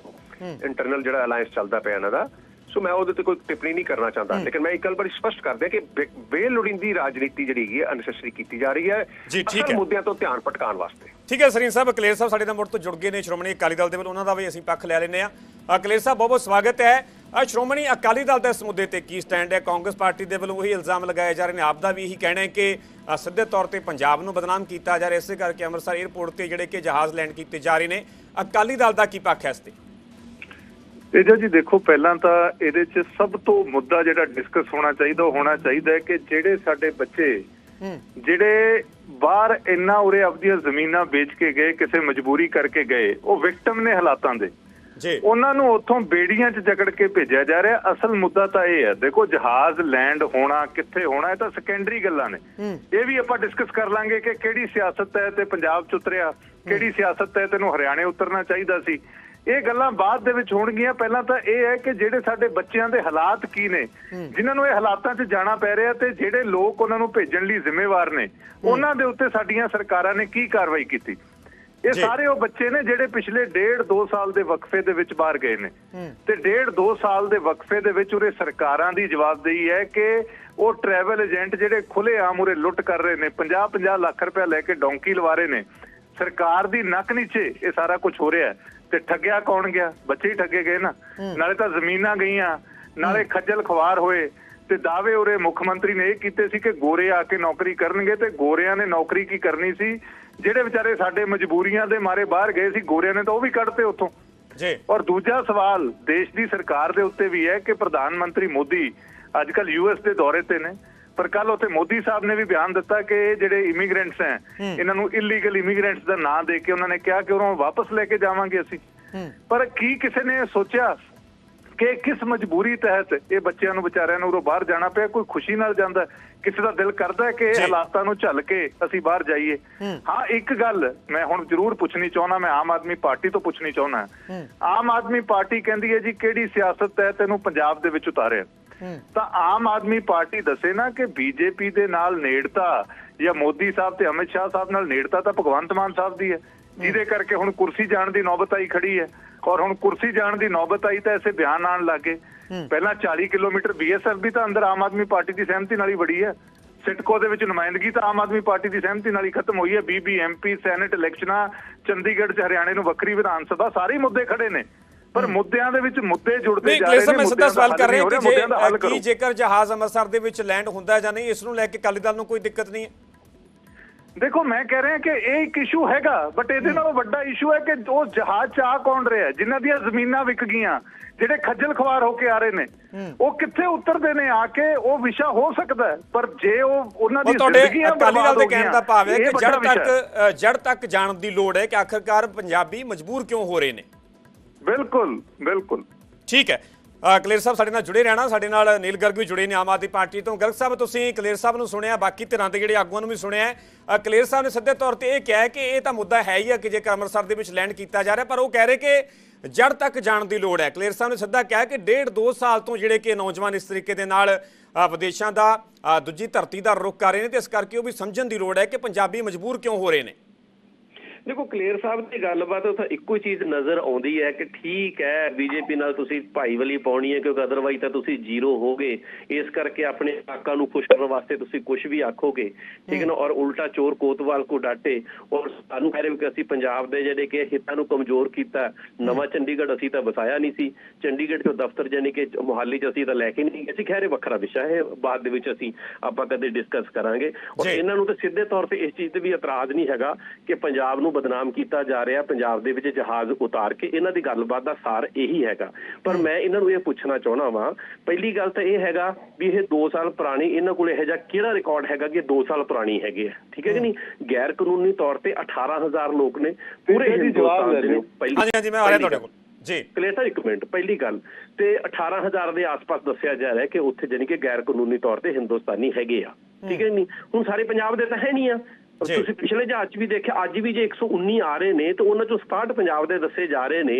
ਇੰਟਰਨਲ ਜਿਹੜਾ ਅਲਾਈਅੰਸ ਚੱਲਦਾ ਪਿਆ ਇਹਨਾਂ ਦਾ। ਸੋ ਮੈਂ ਉਹਦੇ ਤੇ ਕੋਈ ਟਿੱਪਣੀ ਨਹੀਂ ਕਰਨਾ ਚਾਹੁੰਦਾ। ਲੇਕਿਨ ਮੈਂ ਇੱਕ ਗੱਲ ਬੜੀ ਸਪਸ਼ਟ ਕਰ ਦਿਆਂ ਕਿ ਬੇ- ਬੇਲੋੜੀਂਦੀ ਰਾਜਨੀਤੀ ਜਿਹੜੀ ਹੈ ਅਨਸੈਸਰੀ ਕੀਤੀ ਜਾ ਰਹੀ ਹੈ। ਜੀ, ਠੀਕ ਹੈ। ਮੁੱਦਿਆਂ ਤੋਂ ਧਿਆਨ ਭਟਕਾਉਣ ਵਾਸਤੇ। ਠੀਕ ਹੈ ਸਰੀਨ ਸਾਹਿਬ ਅਕਲੇਸ਼ ਸਾਹਿਬ ਸਾਡੇ ਨਾਲ ਮੁੜ ਤੋਂ ਜੁੜ ਗਏ ਨੇ ਸ਼੍ਰੋਮਣੀ ਅਕਾਲੀ ਦਲ ਦੇ ਵੱਲੋਂ ਉਹਨਾਂ ਦਾ ਵੀ ਅਸੀਂ ਪੱਖ ਲੈ ਲੈਂਦੇ ਆ ਅਕਲੇਸ਼ ਸਾਹਿਬ ਬਹੁਤ ਬਹੁਤ ਸਵਾਗਤ ਹੈ। ਸ਼੍ਰੋਮਣੀ ਅਕਾਲੀ ਦਲ ਦਾ ਇਸ ਮੁੱਦੇ ਤੇ ਕੀ ਸਟੈਂਡ ਹੈ? ਕਾਂਗਰਸ ਪਾਰਟੀ ਦੇ ਵੱਲੋਂ ਉਹੀ ਇਲਜ਼ਾਮ ਲਗਾਏ ਜਾ ਰਹੇ ਨੇ। ਆਪ ਦਾ ਵੀ ਇਹੀ ਕਹਿਣਾ ਹੈ ਕਿ ਸਿੱਧੇ ਤੌਰ ਤੇ ਪੰਜਾਬ ਨੂੰ ਬਦਨਾਮ ਕੀਤਾ ਜਾ ਰਿਹਾ ਇਸੇ ਕਰਕੇ ਅੰਮ੍ਰਿਤਸਰ 에ਅਰਪੋਰਟ ਤੇ ਜਿਹੜੇ ਕਿ ਜਹਾਜ਼ ਲੈਂਡ ਕੀਤੇ ਜਾ ਰਹੇ ਨੇ। ਅਕਾਲੀ ਦਲ ਦਾ ਕੀ ਪੱਖ ਹੈ ਇਸ ਤੇ? ਤੇਜਾ ਜੀ ਦੇਖੋ ਪਹਿਲਾਂ ਤਾਂ ਇਹਦੇ 'ਚ ਸਭ ਤੋਂ ਮੁੱਦਾ ਜਿਹੜਾ ਡਿਸਕਸ ਹੋਣਾ ਚਾਹੀਦਾ ਉਹ ਹੋਣਾ ਚਾਹੀਦਾ ਹੈ ਕਿ ਜਿਹੜੇ ਸਾਡੇ ਬੱਚੇ ਜਿਹੜੇ ਬਾਹਰ ਇੰਨਾ ਉਰੇ ਆਪਦੀਆਂ ਜ਼ਮੀਨਾਂ ਵੇਚ ਕੇ ਗਏ ਕਿਸੇ ਮਜਬੂਰੀ ਕਰਕੇ ਗਏ ਉਹ ਵਿਕਟਮ ਨੇ ਹਾਲਾਤਾਂ ਦੇ। ਉਹਨਾਂ ਨੂੰ ਉੱਥੋਂ ਬੇੜੀਆਂ 'ਚ ਜਕੜ ਕੇ ਭੇਜਿਆ ਜਾ ਰਿਹਾ। ਅਸਲ ਮੁੱਦਾ ਤਾਂ ਇਹ ਹੈ ਦੇਖੋ ਜਹਾਜ਼ ਲੈਂਡ ਹੋਣਾ ਕਿੱਥੇ ਹੋਣਾ ਇਹ ਤਾਂ ਸੈਕੰਡਰੀ ਗੱਲਾਂ ਨੇ। ਇਹ ਵੀ ਆਪਾਂ ਡਿਸਕਸ ਕਰ ਲਾਂਗੇ ਕਿ ਕਿਹੜੀ ਸਿਆਸਤ ਹੈ ਤੇ ਪੰਜਾਬ 'ਚ ਉਤਰਿਆ ਕਿਹੜੀ ਸਿਆਸਤ ਹੈ ਤੈਨੂੰ ਹਰਿਆਣੇ ਉਤਰਨਾ ਚਾਹੀਦਾ ਸੀ। ਇਹ ਗੱਲਾਂ ਬਾਅਦ ਦੇ ਵਿੱਚ ਹੋਣਗੀਆਂ। ਪਹਿਲਾਂ ਤਾਂ ਇਹ ਹੈ ਕਿ ਜਿਹੜੇ ਸਾਡੇ ਬੱਚਿਆਂ ਦੇ ਹਾਲਾਤ ਕੀ ਨੇ ਜਿਨ੍ਹਾਂ ਨੂੰ ਇਹ ਹਾਲਾਤਾਂ 'ਚ ਜਾਣਾ ਪੈ ਰਿਹਾ ਤੇ ਜਿਹੜੇ ਲੋਕ ਉਹਨਾਂ ਨੂੰ ਭੇਜਣ ਲਈ ਜ਼ਿੰਮੇਵਾਰ ਨੇ ਉਹਨਾਂ ਦੇ ਉੱਤੇ ਸਾਡੀਆਂ ਸਰਕਾਰਾਂ ਨੇ ਕੀ ਕਾਰਵਾਈ ਕੀਤੀ? ਇਹ। ਸਾਰੇ ਉਹ ਬੱਚੇ ਨੇ ਜਿਹੜੇ ਪਿਛਲੇ ਡੇਢ 2 ਸਾਲ ਦੇ ਵਕਫੇ ਦੇ ਵਿੱਚ ਬਾਹਰ ਗਏ ਨੇ। ਤੇ ਡੇਢ 2 ਸਾਲ ਦੇ ਵਕਫੇ ਦੇ ਵਿੱਚ ਉਰੇ ਸਰਕਾਰਾਂ ਦੀ ਜਵਾਬਦੇਹੀ ਹੈ ਕਿ ਉਹ ਟਰੈਵਲ ਏਜੰਟ ਜਿਹੜੇ ਖੁੱਲੇ ਆਮ ਉਰੇ ਲੁੱਟ ਕਰ ਰਹੇ ਨੇ 50 50 ਲੱਖ ਰੁਪਏ ਲੈ ਕੇ ਡੌਂਕੀ ਲਵਾ ਰਹੇ ਨੇ। ਸਰਕਾਰ ਦੀ ਨੱਕ ਨੀਚੇ ਇਹ ਸਾਰਾ ਕੁਝ ਹੋ ਰਿਹਾ ਹੈ। ਤੇ ਠੱਗਿਆ ਕੌਣ ਗਿਆ? ਬੱਚੇ ਹੀ ਠੱਗੇ ਗਏ ਨਾ। ਨਾਲੇ ਤਾਂ ਜ਼ਮੀਨਾਂ ਗਈਆਂ ਨਾਲੇ ਖੱਜਲ ਖਵਾਰ ਹੋਏ। ਤੇ ਦਾਅਵੇ ਉਰੇ ਮੁੱਖ ਮੰਤਰੀ ਨੇ ਇਹ ਕੀਤੇ ਸੀ ਕਿ ਗੋਰੇ ਆ ਕੇ ਨੌਕਰੀ ਕਰਨਗੇ ਤੇ ਗੋਰਿਆਂ ਨੇ ਨੌਕਰੀ ਕੀ ਕਰਨੀ ਸੀ? ਜਿਹੜੇ ਵਿਚਾਰੇ ਸਾਡੇ ਮਜਬੂਰੀਆਂ ਦੇ ਮਾਰੇ ਬਾਹਰ ਗਏ ਸੀ ਗੋਰਿਆਂ ਨੇ ਤਾਂ ਉਹ ਵੀ ਕੱਢਤੇ ਉੱਥੋਂ। ਜੀ। ਔਰ ਦੂਜਾ ਸਵਾਲ ਦੇਸ਼ ਦੀ ਸਰਕਾਰ ਦੇ ਉੱਤੇ ਵੀ ਹੈ ਕਿ ਪ੍ਰਧਾਨ ਮੰਤਰੀ ਮੋਦੀ ਅੱਜ ਕੱਲ ਯੂਐਸ ਦੇ ਦੌਰੇ ਤੇ ਨੇ ਪਰ ਕੱਲ ਉੱਥੇ ਮੋਦੀ ਸਾਹਿਬ ਨੇ ਵੀ ਬਿਆਨ ਦਿੱਤਾ ਕਿ ਇਹ ਜਿਹੜੇ ਇਮੀਗ੍ਰੈਂਟਸ ਹੈ ਇਹਨਾਂ ਨੂੰ ਇਲੀਗਲ ਇਮੀਗ੍ਰੈਂਟਸ ਦਾ ਨਾਂ ਦੇ ਕੇ ਉਹਨਾਂ ਨੇ ਕਿਹਾ ਕਿ ਉਹਨਾਂ ਨੂੰ ਵਾਪਸ ਲੈ ਕੇ ਜਾਵਾਂਗੇ ਅਸੀਂ। ਪਰ ਕੀ ਕਿਸੇ ਨੇ ਸੋਚਿਆ ਕਿ ਕਿਸ ਮਜਬੂਰੀ ਤਹਿਤ ਇਹ ਬੱਚਿਆਂ ਨੂੰ ਵਿਚਾਰਿਆਂ ਨੂੰ ਉਰੋਂ ਬਾਹਰ ਜਾਣਾ ਪਿਆ? ਕੋਈ ਖੁਸ਼ੀ ਨਾਲ ਜਾਂਦਾ ਹੈ। ਕਿਸੇ ਦਾ ਦਿਲ ਕਰਦਾ ਹੈ ਕਿ ਇਹ। ਹਾਲਾਤਾਂ ਨੂੰ ਝੱਲ ਕੇ ਅਸੀਂ ਬਾਹਰ ਜਾਈਏ? ਹਾਂ। ਇੱਕ ਗੱਲ ਮੈਂ ਹੁਣ ਜ਼ਰੂਰ ਪੁੱਛਣੀ ਚਾਹੁੰਦਾ ਮੈਂ ਆਮ ਆਦਮੀ ਪਾਰਟੀ ਤੋਂ ਪੁੱਛਣੀ ਚਾਹੁੰਦਾ ਆਮ ਆਦਮੀ ਪਾਰਟੀ ਕਹਿੰਦੀ ਹੈ ਜੀ ਕਿਹੜੀ ਸਿਆਸਤ ਤਹਿਤ ਇਹਨੂੰ ਪੰਜਾਬ ਦੇ ਵਿੱਚ ਉਤਾਰਿਆ? ਤਾਂ ਆਮ ਆਦਮੀ ਪਾਰਟੀ ਦੱਸੇ ਨਾ ਕਿ ਬੀਜੇਪੀ ਦੇ ਨਾਲ ਨੇੜਤਾ ਜਾਂ ਮੋਦੀ ਸਾਹਿਬ ਤੇ ਅਮਿਤ ਸ਼ਾਹ ਸਾਹਿਬ ਨਾਲ ਨੇੜਤਾ ਤਾਂ ਭਗਵੰਤ ਮਾਨ ਸਾਹਿਬ ਦੀ ਹੈ। ਜਿਹਦੇ ਕਰਕੇ ਹੁਣ ਕੁਰਸੀ ਜਾਣ ਦੀ ਨੌਬਤ ਆਈ ਖੜੀ ਹੈ। ਔਰ ਹੁਣ ਕੁਰਸੀ ਜਾਣ ਦੀ ਨੌਬਤ ਆਈ ਤਾਂ ਐਸੇ ਬਿਆਨ ਆਣ ਲੱਗੇ ਪਹਿਲਾਂ 40 ਕਿਲੋਮੀਟਰ ਬੀਐਸਐਫ ਵੀ ਤਾਂ ਅੰਦਰ ਆਮ ਆਦਮੀ ਪਾਰਟੀ ਦੀ ਸਹਿਮਤੀ ਨਾਲ ਹੀ ਵੜੀ ਹੈ। ਸਿਟਕੋ ਦੇ ਵਿੱਚ ਨੁਮਾਇੰਦਗੀ ਤਾਂ ਆਮ ਆਦਮੀ ਪਾਰਟੀ ਦੀ ਸਹਿਮਤੀ ਨਾਲ ਹੀ ਖਤਮ ਹੋਈ ਹੈ। ਬੀਬੀਐਮਪੀ ਸੈਨੇਟ ਇਲੈਕਸ਼ਨਾਂ ਚੰਡੀਗੜ੍ਹ ਚ ਹਰਿਆਣੇ ਨੂੰ ਵੱਖਰੀ ਵਿਧਾਨ ਸਭਾ ਸਾਰੇ ਮੁੱਦੇ ਖੜੇ ਨੇ। ਪਰ ਮੁੱਦਿਆਂ ਦੇ ਵਿੱਚ ਮੁੱਦੇ ਜੁੜਦੇ ਜਾ ਰਹੇ ਨੇ ਮੈਂ ਸਿੱਧਾ ਸਵਾਲ ਕਰ ਰਿਹਾ ਕੀ ਜੇਕਰ ਜਹਾਜ਼ ਅੰਮ੍ਰਿਤਸਰ ਦੇ ਵਿੱਚ ਲੈਂਡ ਹੁੰਦਾ ਜਾਂ ਨਹੀਂ ਇਸ ਨੂੰ ਲੈ ਕੇ ਅਕਾਲੀ ਦਲ ਨੂੰ ਕੋਈ ਦਿੱਕਤ ਨਹੀਂ ਹੈ? ਦੇਖੋ ਮੈਂ ਕਹਿ ਰਿਹਾ ਕਿ ਇਹ ਇੱਕ ਇਸ਼ੂ ਹੈਗਾ ਬਟ ਇਹਦੇ ਨਾਲੋਂ ਵੱਡਾ ਇਸ਼ੂ ਹੈ ਕਿ ਉਹ ਜਹਾਜ਼ ਚ ਆ ਕੌਣ ਰਿਹਾ ਜਿਨ੍ਹਾਂ ਦੀਆਂ ਜ਼ਮੀਨਾਂ ਵਿਕ ਗਈਆਂ ਜਿਹੜੇ ਖੱਜਲ ਖਵਾਰ ਹੋ ਕੇ ਆ ਰਹੇ ਨੇ ਉਹ ਕਿੱਥੇ ਉਤਰਦੇ ਨੇ ਆ ਕੇ? ਉਹ ਵਿਸ਼ਾ ਹੋ ਸਕਦਾ ਪਰ ਜੇ ਉਹ ਉਹਨਾਂ ਉਹ ਦੀ ਤੁਹਾਡੇ ਜ਼ਿੰਦਗੀਆਂ ਅਕਾਲੀ ਦਲ ਦੇ ਕਹਿਣ ਦਾ ਭਾਵ ਹੈ ਕਿ ਜੜ ਤੱਕ ਜੜ ਤੱਕ ਜਾਣ ਦੀ ਲੋੜ ਹੈ ਕਿ ਆਖਰਕਾਰ ਪੰਜਾਬੀ ਮਜਬੂਰ ਕਿਉਂ ਹੋ ਰਹੇ ਨੇ? ਬਿਲਕੁਲ ਬਿਲਕੁਲ। ਠੀਕ ਹੈ। ਕਲੇਰ ਸਾਹਿਬ ਸਾਡੇ ਨਾਲ ਜੁੜੇ ਰਹਿਣਾ, ਸਾਡੇ ਨਾਲ ਨੀਲ ਗਰਗ ਵੀ ਜੁੜੇ ਨੇ, ਆਮ ਆਦਮੀ ਪਾਰਟੀ ਤੋਂ। ਗਰਗ ਸਾਹਿਬ, ਤੁਸੀਂ ਕਲੇਰ ਸਾਹਿਬ ਨੂੰ ਸੁਣਿਆ, ਬਾਕੀ ਧਿਰਾਂ ਦੇ ਜਿਹੜੇ ਆਗੂਆਂ ਨੂੰ ਵੀ ਸੁਣਿਆ ਕਲੇਰ ਸਾਹਿਬ ਨੇ ਸਿੱਧੇ ਤੌਰ ਤੇ ਇਹ ਕਿਹਾ ਹੈ ਕਿ ਇਹ ਤਾਂ ਮੁੱਦਾ ਹੈ ਹੀ ਹੈ ਕਿ ਜੇਕਰ ਅੰਮ੍ਰਿਤਸਰ ਦੇ ਵਿੱਚ ਲੈਂਡ ਕੀਤਾ ਜਾ ਰਿਹਾ, ਪਰ ਉਹ ਕਹਿ ਰਹੇ ਕਿ ਜੜ ਤੱਕ ਜਾਣ ਦੀ ਲੋੜ ਹੈ। ਕਲੇਰ ਸਾਹਿਬ ਨੇ ਸਿੱਧਾ ਕਿਹਾ ਕਿ ਡੇਢ ਦੋ ਸਾਲ ਤੋਂ ਜਿਹੜੇ ਕਿ ਨੌਜਵਾਨ ਇਸ ਤਰੀਕੇ ਦੇ ਨਾਲ ਵਿਦੇਸ਼ਾਂ ਦਾ ਦੂਜੀ ਧਰਤੀ ਦਾ ਰੁਖ ਕਰ ਰਹੇ ਨੇ, ਤੇ ਇਸ ਕਰਕੇ ਉਹ ਵੀ ਸਮਝਣ ਦੀ ਲੋੜ ਹੈ ਕਿ ਪੰਜਾਬੀ ਮਜਬੂਰ ਕਿਉਂ ਹੋ ਰਹੇ ਨੇ। ਦੇਖੋ ਕਲੀਅਰ ਸਾਹਿਬ ਦੀ ਗੱਲਬਾਤ ਉਹ ਤਾਂ ਇੱਕੋ ਚੀਜ਼ ਨਜ਼ਰ ਆਉਂਦੀ ਹੈ ਕਿ ਠੀਕ ਹੈ ਬੀਜੇਪੀ ਨਾਲ ਤੁਸੀਂ ਭਾਈਵਾਲੀ ਪਾਉਣੀ ਹੈ ਕਿਉਂਕਿ ਅਦਰਵਾਈਜ਼ ਤਾਂ ਤੁਸੀਂ ਜ਼ੀਰੋ ਹੋਗੇ। ਇਸ ਕਰਕੇ ਆਪਣੇ ਇਲਾਕਾ ਨੂੰ ਖੁਸ਼ ਕਰਨ ਵਾਸਤੇ ਤੁਸੀਂ ਕੁਝ ਵੀ ਆਖੋਗੇ। ਠੀਕ ਹੈ ਨਾ? ਔਰ ਉਲਟਾ ਚੋਰ ਕੋਤਵਾਲ ਕੋ ਡਾਟੇ। ਔਰ ਸਾਨੂੰ ਕਹਿ ਰਹੇ ਕਿ ਅਸੀਂ ਪੰਜਾਬ ਦੇ ਜਿਹੜੇ ਕਿ ਹਿੱਤਾਂ ਨੂੰ ਕਮਜ਼ੋਰ ਕੀਤਾ। ਨਵਾਂ ਚੰਡੀਗੜ੍ਹ ਅਸੀਂ ਤਾਂ ਵਸਾਇਆ ਨਹੀਂ ਸੀ। ਚੰਡੀਗੜ੍ਹ ਚੋਂ ਦਫ਼ਤਰ ਜਾਨੀ ਕਿ ਮੁਹਾਲੀ ਚ ਅਸੀਂ ਤਾਂ ਲੈ ਕੇ ਨਹੀਂ ਗਏ। ਸੀ ਖੈਰ ਇਹ ਵੱਖਰਾ ਵਿਸ਼ਾ ਹੈ। ਬਾਅਦ ਦੇ ਵਿੱਚ ਅਸੀਂ ਆਪਾਂ ਕਦੇ ਡਿਸਕਸ ਕਰਾਂਗੇ। ਔਰ। ਇਹਨਾਂ ਨੂੰ ਤਾਂ ਸਿੱਧੇ ਤੌਰ ਤੇ ਇਸ ਚੀਜ਼ ਤੇ ਵੀ ਇਤਰਾਜ਼ ਨਹੀਂ ਹੈਗਾ ਕਿ ਪੰਜਾਬ ਨੂੰ ਬਦਨਾਮ ਕੀਤਾ ਜਾ ਰਿਹਾ ਪੰਜਾਬ ਦੇ ਵਿੱਚ ਜਹਾਜ਼ ਉਤਾਰ ਕੇ ਇਹਨਾਂ ਦੀ ਗੱਲਬਾਤ ਦਾ ਸਾਰ ਇਹੀ ਹੈਗਾ। ਪਰ ਮੈਂ ਇਹਨਾਂ ਨੂੰ ਇਹ ਪੁੱਛਣਾ ਚਾਹਣਾ ਵਾਂ ਪਹਿਲੀ ਗੱਲ ਤਾਂ ਇਹ ਹੈਗਾ ਵੀ ਇਹ 2 ਸਾਲ ਪੁਰਾਣੀ ਇਹਨਾਂ ਕੋਲ ਇਹੋ ਜਿਹਾ ਕਿਹੜਾ ਰਿਕਾਰਡ ਹੈਗਾ ਕਿ 2 ਸਾਲ ਪੁਰਾਣੀ ਹੈਗੇ ਆ? ਠੀਕ ਹੈ ਕਿ ਨਹੀਂ? ਗੈਰ ਕਾਨੂੰਨੀ ਤੌਰ ਤੇ 18000 ਲੋਕ ਨੇ ਪੂਰੇ ਜੀ, ਜਵਾਬ ਲੈ ਹਿੰਦੁਸਤਾਨ ਦੇ। ਪਹਿਲੀ ਹਾਂਜੀ ਹਾਂਜੀ ਮੈਂ ਆ ਰਿਹਾ ਤੁਹਾਡੇ। ਕੋਲ। ਜੀ। ਕਲੀਅਰ ਤਾਂ ਇੱਕ ਮਿੰਟ ਪਹਿਲੀ ਗੱਲ। ਤੇ 18000 ਦੇ ਆਸ-ਪਾਸ ਦੱਸਿਆ ਜਾ ਰਿਹਾ ਕਿ ਉੱਥੇ ਜਾਨੀ ਕਿ ਗੈਰ ਕਾਨੂੰਨੀ ਤੌਰ ਤੇ ਹਿੰਦੁਸਤਾਨੀ ਹੈਗੇ ਆ। ਠੀਕ ਹੈ ਨਹੀਂ? ਹੁਣ ਸਾਰੇ ਪੰਜਾਬ ਦੇ ਤਾਂ ਹੈ ਨਹੀਂ ਆ। ਤੁਸੀਂ ਪਿਛਲੇ ਜਹਾਜ਼ 'ਚ ਵੀ ਦੇਖਿਆ ਅੱਜ ਵੀ ਜੇ 119 ਆ ਰਹੇ ਨੇ ਤੇ ਉਹਨਾਂ ਚੋਂ 67 ਪੰਜਾਬ ਦੇ ਦੱਸੇ ਜਾ ਰਹੇ ਨੇ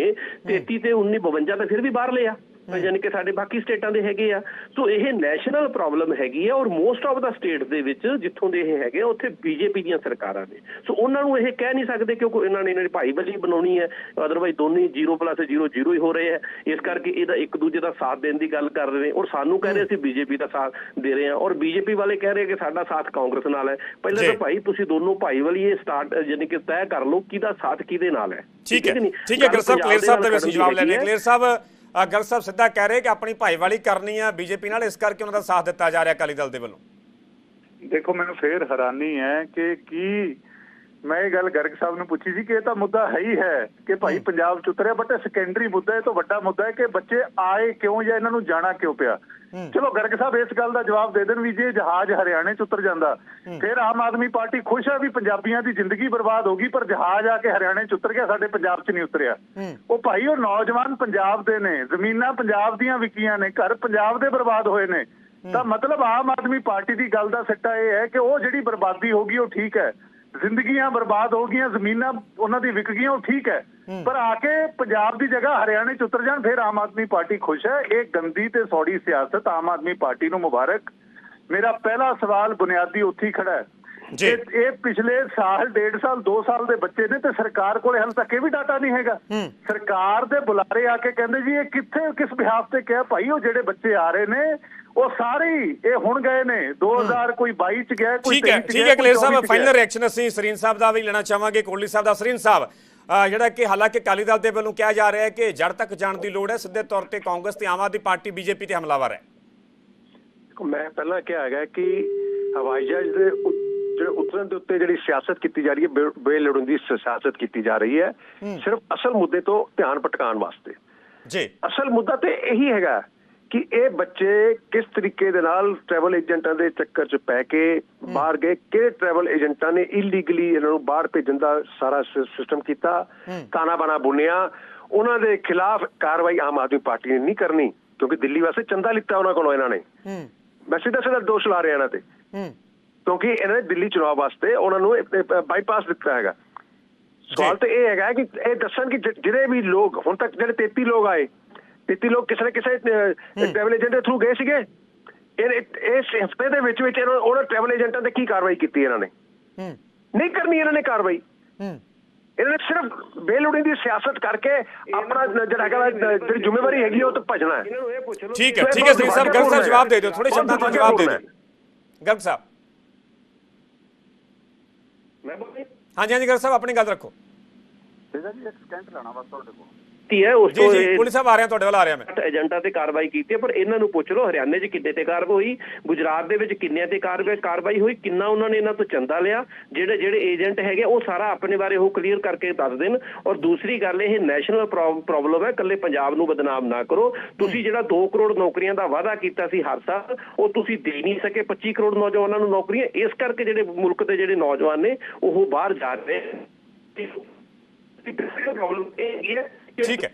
33 ਤੇ 19 52 ਤਾਂ ਫਿਰ ਵੀ ਬਾਹਰ ਲਿਆ। ਯਾਨੀ ਕਿ ਸਾਡੇ ਬਾਕੀ ਸਟੇਟਾਂ ਦੇ ਹੈਗੇ ਆ। ਸੋ ਇਹ ਨੈਸ਼ਨਲ ਪ੍ਰੋਬਲਮ ਹੈਗੀ ਆ ਔਰ ਮੋਸਟ ਆਫ ਦਾ ਸਟੇਟ ਦੇ ਵਿੱਚ ਜਿੱਥੋਂ ਦੇ ਇਹ ਹੈਗੇ ਉੱਥੇ ਬੀਜੇਪੀ ਦੀਆਂ ਸਰਕਾਰਾਂ ਨੇ। ਸੋ ਉਹਨਾਂ ਨੂੰ ਇਹ ਕਹਿ ਨਹੀਂ ਸਕਦੇ ਕਿਉਂਕਿ ਇਹਨਾਂ ਨੇ ਇਹਨਾਂ ਦੀ ਭਾਈਵਾਲੀ ਬਣਾਉਣੀ ਹੈ। ਅਦਰਵਾਈਜ਼ ਦੋਨੇ 0 0 0 ਹੀ ਹੋ ਰਹੇ ਹੈ ਇਸ ਕਰਕੇ ਇਹਦਾ ਇੱਕ ਦੂਜੇ ਦਾ ਸਾਥ ਦੇਣ ਦੀ ਗੱਲ ਕਰ ਰਹੇ ਨੇ ਔਰ ਸਾਨੂੰ ਕਹਿ ਰਹੇ ਸੀ ਬੀਜੇਪੀ ਦਾ ਸਾਥ ਦੇ ਰਹੇ ਹਾਂ ਔਰ ਬੀਜੇਪੀ ਵਾਲੇ ਕਹਿ ਰਹੇ ਕਿ ਸਾਡਾ ਸਾਥ ਕਾਂਗਰਸ ਨਾਲ ਹੈ। ਪਹਿਲਾਂ। ਤਾਂ ਭਾਈ ਤੁਸੀਂ ਦੋਨੋਂ ਭਾਈਵਾਲੀ ਇਹ ਸਟਾਰਟ ਯਾਨੀ ਕਿ ਤੈਅ ਕਰ ਲਓ ਕਿਹਦਾ ਸਾਥ ਕਿਹਦੇ ਨਾਲ ਹੈ। ਠੀਕ ਹੈ? ਠੀਕ ਹੈ ਗੱਲ ਗਰ ਸਾਹਿਬ ਦੇ ਦੀ ਜਵਾਬ ਲੈਣੇ। ਕਲੇਰ ਸਾਹਿਬ ਅ, ਸਾਹਿਬ ਸਿੱਧਾ ਕਹਿ ਰਹੇ ਕਿ ਆਪਣੀ ਭਾਈਵਾਲੀ ਕਰਨੀ ਆ ਬੀਜੇਪੀ ਨਾਲ ਇਸ ਕਰਕੇ ਉਹਨਾਂ ਦਾ ਸਾਥ ਦਿੱਤਾ ਜਾ ਰਿਹਾ ਅਕਾਲੀ ਦਲ ਦੇ ਵੱਲੋਂ। ਦੇਖੋ ਮੈਨੂੰ ਫੇਰ ਹੈਰਾਨੀ ਹੈ ਕਿ ਕੀ ਮੈਂ ਇਹ ਗੱਲ ਗਰਗ ਸਾਹਿਬ ਨੂੰ ਪੁੱਛੀ ਸੀ ਕਿ ਇਹ ਤਾਂ ਮੁੱਦਾ ਹੈ ਹੀ ਹੈ ਕਿ ਭਾਈ ਪੰਜਾਬ ਚ ਉਤਰਿਆ ਬਟ ਇਹ ਸੈਕੰਡਰੀ ਮੁੱਦਾ ਹੈ ਤੋਂ ਵੱਡਾ ਮੁੱਦਾ ਹੈ ਕਿ ਬੱਚੇ ਆਏ ਕਿਉਂ ਜਾਂ ਇਹਨਾਂ ਨੂੰ ਜਾਣਾ ਕਿਉਂ ਪਿਆ? ਚਲੋ ਗਰਗ ਸਾਹਿਬ ਇਸ ਗੱਲ ਦਾ ਜਵਾਬ ਦੇ ਦੇਣ ਵੀ ਜੇ ਜਹਾਜ਼ ਹਰਿਆਣੇ ਚ ਉਤਰ ਜਾਂਦਾ ਫਿਰ ਆਮ ਆਦਮੀ ਪਾਰਟੀ ਖੁਸ਼ ਹੈ ਵੀ ਪੰਜਾਬੀਆਂ ਦੀ ਜ਼ਿੰਦਗੀ ਬਰਬਾਦ ਹੋ ਗਈ ਪਰ ਜਹਾਜ਼ ਆ ਕੇ ਹਰਿਆਣੇ ਚ ਉਤਰ ਗਿਆ ਸਾਡੇ ਪੰਜਾਬ ਚ ਨਹੀਂ ਉਤਰਿਆ। ਉਹ ਭਾਈ ਉਹ ਨੌਜਵਾਨ ਪੰਜਾਬ ਦੇ ਨੇ ਜ਼ਮੀਨਾਂ ਪੰਜਾਬ ਦੀਆਂ ਵਿਕੀਆਂ ਨੇ ਘਰ ਪੰਜਾਬ ਦੇ ਬਰਬਾਦ ਹੋਏ ਨੇ। ਤਾਂ ਮਤਲਬ ਆਮ ਆਦਮੀ ਪਾਰਟੀ ਦੀ ਗੱਲ ਦਾ ਸਿੱਟਾ ਇਹ ਹੈ ਕਿ ਉਹ ਜਿਹੜੀ ਬਰਬਾਦੀ ਹੋ ਗਈ ਉਹ ਠੀਕ ਹੈ। ਜ਼ਿੰਦਗੀਆਂ ਬਰਬਾਦ ਹੋ ਗਈਆਂ ਜ਼ਮੀਨਾਂ ਉਹਨਾਂ ਦੀ ਵਿਕ ਗਈਆਂ ਉਹ ਠੀਕ ਹੈ। ਪਰ ਆ ਕੇ ਪੰਜਾਬ ਦੀ ਜਗ੍ਹਾ ਹਰਿਆਣੇ ਚ ਉਤਰ ਜਾਣ ਫਿਰ ਆਮ ਆਦਮੀ ਪਾਰਟੀ ਖੁਸ਼ ਹੈ। ਇਹ ਗੰਦੀ ਤੇ ਸੌੜੀ ਸਿਆਸਤ ਆਮ ਆਦਮੀ ਪਾਰਟੀ ਨੂੰ ਮੁਬਾਰਕ। ਮੇਰਾ ਪਹਿਲਾ ਸਵਾਲ ਬੁਨਿਆਦੀ ਉੱਥੇ ਖੜਾ ਹੈ। ਜੀ। ਇਹ ਇਹ ਪਿਛਲੇ ਸਾਲ ਡੇਢ ਸਾਲ 2 ਸਾਲ ਦੇ ਬੱਚੇ ਨੇ ਤੇ ਸਰਕਾਰ ਕੋਲੇ ਹਾਲੇ ਤੱਕ ਇਹ ਵੀ ਡਾਟਾ ਨਹੀਂ ਹੈਗਾ। ਸਰਕਾਰ ਦੇ ਬੁਲਾਰੇ ਆ ਕੇ ਕਹਿੰਦੇ ਜੀ ਇਹ ਕਿੱਥੇ ਕਿਸ ਬਿਹਾਫ ਤੇ ਕਿਹਾ? ਭਾਈ ਉਹ ਜਿਹੜੇ ਬੱਚੇ ਆ ਰਹੇ ਨੇ ਉਹ ਸਾਰੇ ਇਹ ਹੁਣ ਗਏ ਨੇ 2000 ਕੋਈ 22 ਚ ਗਿਆ ਕੋਈ ਠੀਕ ਹੈ 23 ਚ ਠੀਕ ਹੈ ਕਲੇਰ ਸਾਹਿਬ 24 ਚ ਫਾਈਨਲ। ਰਿਐਕਸ਼ਨ ਅਸੀਂ ਸਰੀਨ ਸਾਹਿਬ ਦਾ ਵੀ ਲੈਣਾ ਚਾਹਾਂਗੇ ਕੋਹਲੀ ਸਾਹਿਬ ਦਾ। ਸਰੀਨ ਸਾਹਿਬ ਜਿਹੜਾ ਕਿ ਹਾਲਾਂਕਿ ਅਕਾਲੀ ਦਲ ਦੇ ਵੱਲੋਂ ਕਿਹਾ ਜਾ ਰਿਹਾ ਹੈ ਕਿ ਜੜ ਤੱਕ ਜਾਣ ਦੀ ਲੋੜ ਹੈ ਸਿੱਧੇ ਤੌਰ ਤੇ ਕਾਂਗਰਸ ਤੇ ਆਮ ਆਦਮੀ ਪਾਰਟੀ ਬੀਜੇਪੀ ਤੇ ਹਮਲਾਵਰ ਹੈ। ਮੈਂ ਪਹਿਲਾਂ ਕਿਹਾ ਹੈਗਾ ਕਿ ਹਵਾਈ ਜਹਾਜ਼ ਦੇ ਜਿਹੜੇ ਉਤਰਨ ਦੇ ਉੱਤੇ ਜਿਹੜੀ ਸਿਆਸਤ ਕੀਤੀ ਜਾ ਰਹੀ ਹੈ ਬੇ- ਬੇਲੋੜੀਂਦੀ ਸ- ਸਿਆਸਤ ਕੀਤੀ ਜਾ ਰਹੀ ਹੈ। ਸਿਰਫ ਅਸਲ ਮੁੱਦੇ ਤੋਂ ਧਿਆਨ ਭਟਕਾਉਣ ਵਾਸਤੇ। ਜੀ। ਅਸਲ ਮੁੱਦਾ ਤੇ ਇਹੀ ਹੈਗਾ ਕਿ ਇਹ ਬੱਚੇ ਕਿਸ ਤਰੀਕੇ ਦੇ ਨਾਲ ਟਰੈਵਲ ਏਜੰਟਾਂ ਦੇ ਚੱਕਰ 'ਚ ਪੈ ਕੇ ਬਾਹਰ ਗਏ ਕਿਹੜੇ ਟਰੈਵਲ ਏਜੰਟਾਂ ਨੇ ਇਲੀਗਲੀ ਇਹਨਾਂ ਨੂੰ ਬਾਹਰ ਭੇਜਣ ਦਾ ਸਾਰਾ ਸਿਸਟਮ ਕੀਤਾ? ਤਾਣਾ ਬਾਣਾ ਬੁਣਿਆ। ਉਹਨਾਂ ਦੇ ਖਿਲਾਫ ਕਾਰਵਾਈ ਆਮ ਆਦਮੀ ਪਾਰਟੀ ਨੇ ਨਹੀਂ ਕਰਨੀ ਕਿਉਂਕਿ ਦਿੱਲੀ ਵਾਸਤੇ ਚੰਦਾ ਲਿੱਤਾ ਉਹਨਾਂ ਕੋਲੋਂ ਇਹਨਾਂ ਨੇ। ਮੈਂ ਸਿੱਧਾ ਸਿੱਧਾ ਦੋਸ਼ ਲਾ ਰਿਹਾ ਇਹਨਾਂ ਤੇ। ਕਿਉਂਕਿ ਇਹਨਾਂ ਨੇ ਦਿੱਲੀ ਚੁਣਾਵ ਵਾਸਤੇ ਉਹਨਾਂ ਨੂੰ ਬਾਈਪਾਸ ਦਿੱਤਾ ਹੈਗਾ। ਸਵਾਲ ਤਾਂ ਇਹ ਹੈਗਾ ਕਿ ਇਹ ਦੱਸਣ ਕਿ ਜਿਹੜੇ ਵੀ ਲੋਕ ਹੁਣ ਤੱਕ ਜਿਹੜੇ 33 ਲੋਕ ਆਏ 33 ਲੋਕ ਕਿਸੇ ਨਾ ਕਿਸੇ ਟਰੈਵਲ ਏਜੰਟ ਦੇ ਥਰੂ ਗਏ ਸੀਗੇ। ਇਹ ਇਸ ਹਫ਼ਤੇ ਦੇ ਵਿੱਚ ਵਿੱਚ ਇਹਨਾਂ ਉਹਨਾਂ ਟਰੈਵਲ ਏਜੰਟਾਂ ਤੇ ਕੀ ਕਾਰਵਾਈ ਕੀਤੀ ਇਹਨਾਂ ਨੇ? ਹੂੰ। ਨਹੀਂ ਕਰਨੀ ਇਹਨਾਂ ਨੇ ਕਾਰਵਾਈ। ਹੂੰ। ਇਹਨਾਂ ਨੇ ਸਿਰਫ ਬੇਲੋੜੀ ਦੀ ਸਿਆਸਤ ਕਰਕੇ ਆਪਣਾ ਜਿਹੜਾ ਹੈਗਾ ਜਿਹੜੀ ਜ਼ਿੰਮੇਵਾਰੀ ਹੈਗੀ ਉਹ ਤੋਂ ਭਜਣਾ ਹੈ। ਇਹਨਾਂ ਨੂੰ ਇਹ ਪੁੱਛ ਲਓ ਠੀਕ ਹੈ ਠੀਕ ਹੈ ਸਰੀਨ ਸਾਹਿਬ ਗਰਗ ਸਾਹਿਬ ਜਵਾਬ ਦੇ ਦਿਓ ਥੋੜੇ ਸ਼ਬਦਾਂ ਤੋਂ ਜਵਾਬ ਦੇ ਦਿਓ। ਗਰਗ ਸਾਹਿਬ। ਮੈਂ ਬੋਲੀ? ਹਾਂਜੀ ਹਾਂਜੀ ਗਰਗ ਸਾਹਿਬ ਆਪਣੀ ਗੱਲ ਰੱਖੋ। ਜੀ ਇੱਕ ਸਕਿੰਟ ਲੈਣਾ ਬਸ ਤੁਹਾਡੇ ਕੋਲ। ਕੀਤੀ ਹੈ ਉਸ ਤੋਂ ਪੁਲਿਸ ਸਾਹਿਬ ਆ ਰਿਹਾ ਤੁਹਾਡੇ ਵੱਲ ਆ ਰਿਹਾ ਮੈਂ। ਏਜੰਟਾਂ ਤੇ ਕਾਰਵਾਈ ਕੀਤੀ ਹੈ ਪਰ ਇਹਨਾਂ ਨੂੰ ਪੁੱਛ ਲਓ ਹਰਿਆਣੇ 'ਚ ਕਿੰਨੇ ਤੇ ਕਾਰਵਾਈ ਹੋਈ ਗੁਜਰਾਤ ਦੇ ਵਿੱਚ ਕਿੰਨਿਆਂ ਤੇ ਕਾਰਵਾਈ ਕਾਰਵਾਈ ਹੋਈ ਕਿੰਨਾ ਉਹਨਾਂ ਨੇ ਇਹਨਾਂ ਤੋਂ ਚੰਦਾ ਲਿਆ ਜਿਹੜੇ ਜਿਹੜੇ ਏਜੰਟ ਹੈਗੇ ਉਹ ਸਾਰਾ ਆਪਣੇ ਬਾਰੇ ਉਹ ਕਲੀਅਰ ਕਰਕੇ ਦੱਸ ਦੇਣ। ਔਰ ਦੂਸਰੀ ਗੱਲ ਇਹ ਨੈਸ਼ਨਲ ਪ੍ਰੋਬਲਮ ਹੈ ਇਕੱਲੇ ਪੰਜਾਬ ਨੂੰ ਬਦਨਾਮ ਨਾ ਕਰੋ। ਤੁਸੀਂ ਜਿਹੜਾ 2 ਕਰੋੜ ਨੌਕਰੀਆਂ ਦਾ ਵਾਅਦਾ ਕੀਤਾ ਸੀ ਹਰ ਸਾਲ ਉਹ ਤੁਸੀਂ ਦੇ ਨਹੀਂ ਸਕੇ 25 ਕਰੋੜ ਨੌਜਵਾਨਾਂ ਨੂੰ ਨੌਕਰੀਆਂ ਇਸ ਕਰਕੇ ਜਿਹੜੇ ਮੁਲਕ ਦੇ ਜਿਹੜੇ ਨੌਜਵਾਨ ਨੇ ਉਹ ਬਾਹਰ ਜਾ ਰਹੇ ਨੇ। ਪ੍ਰੋਬਲਮ ਇਹ ਹੈ ਠੀਕ ਹੈ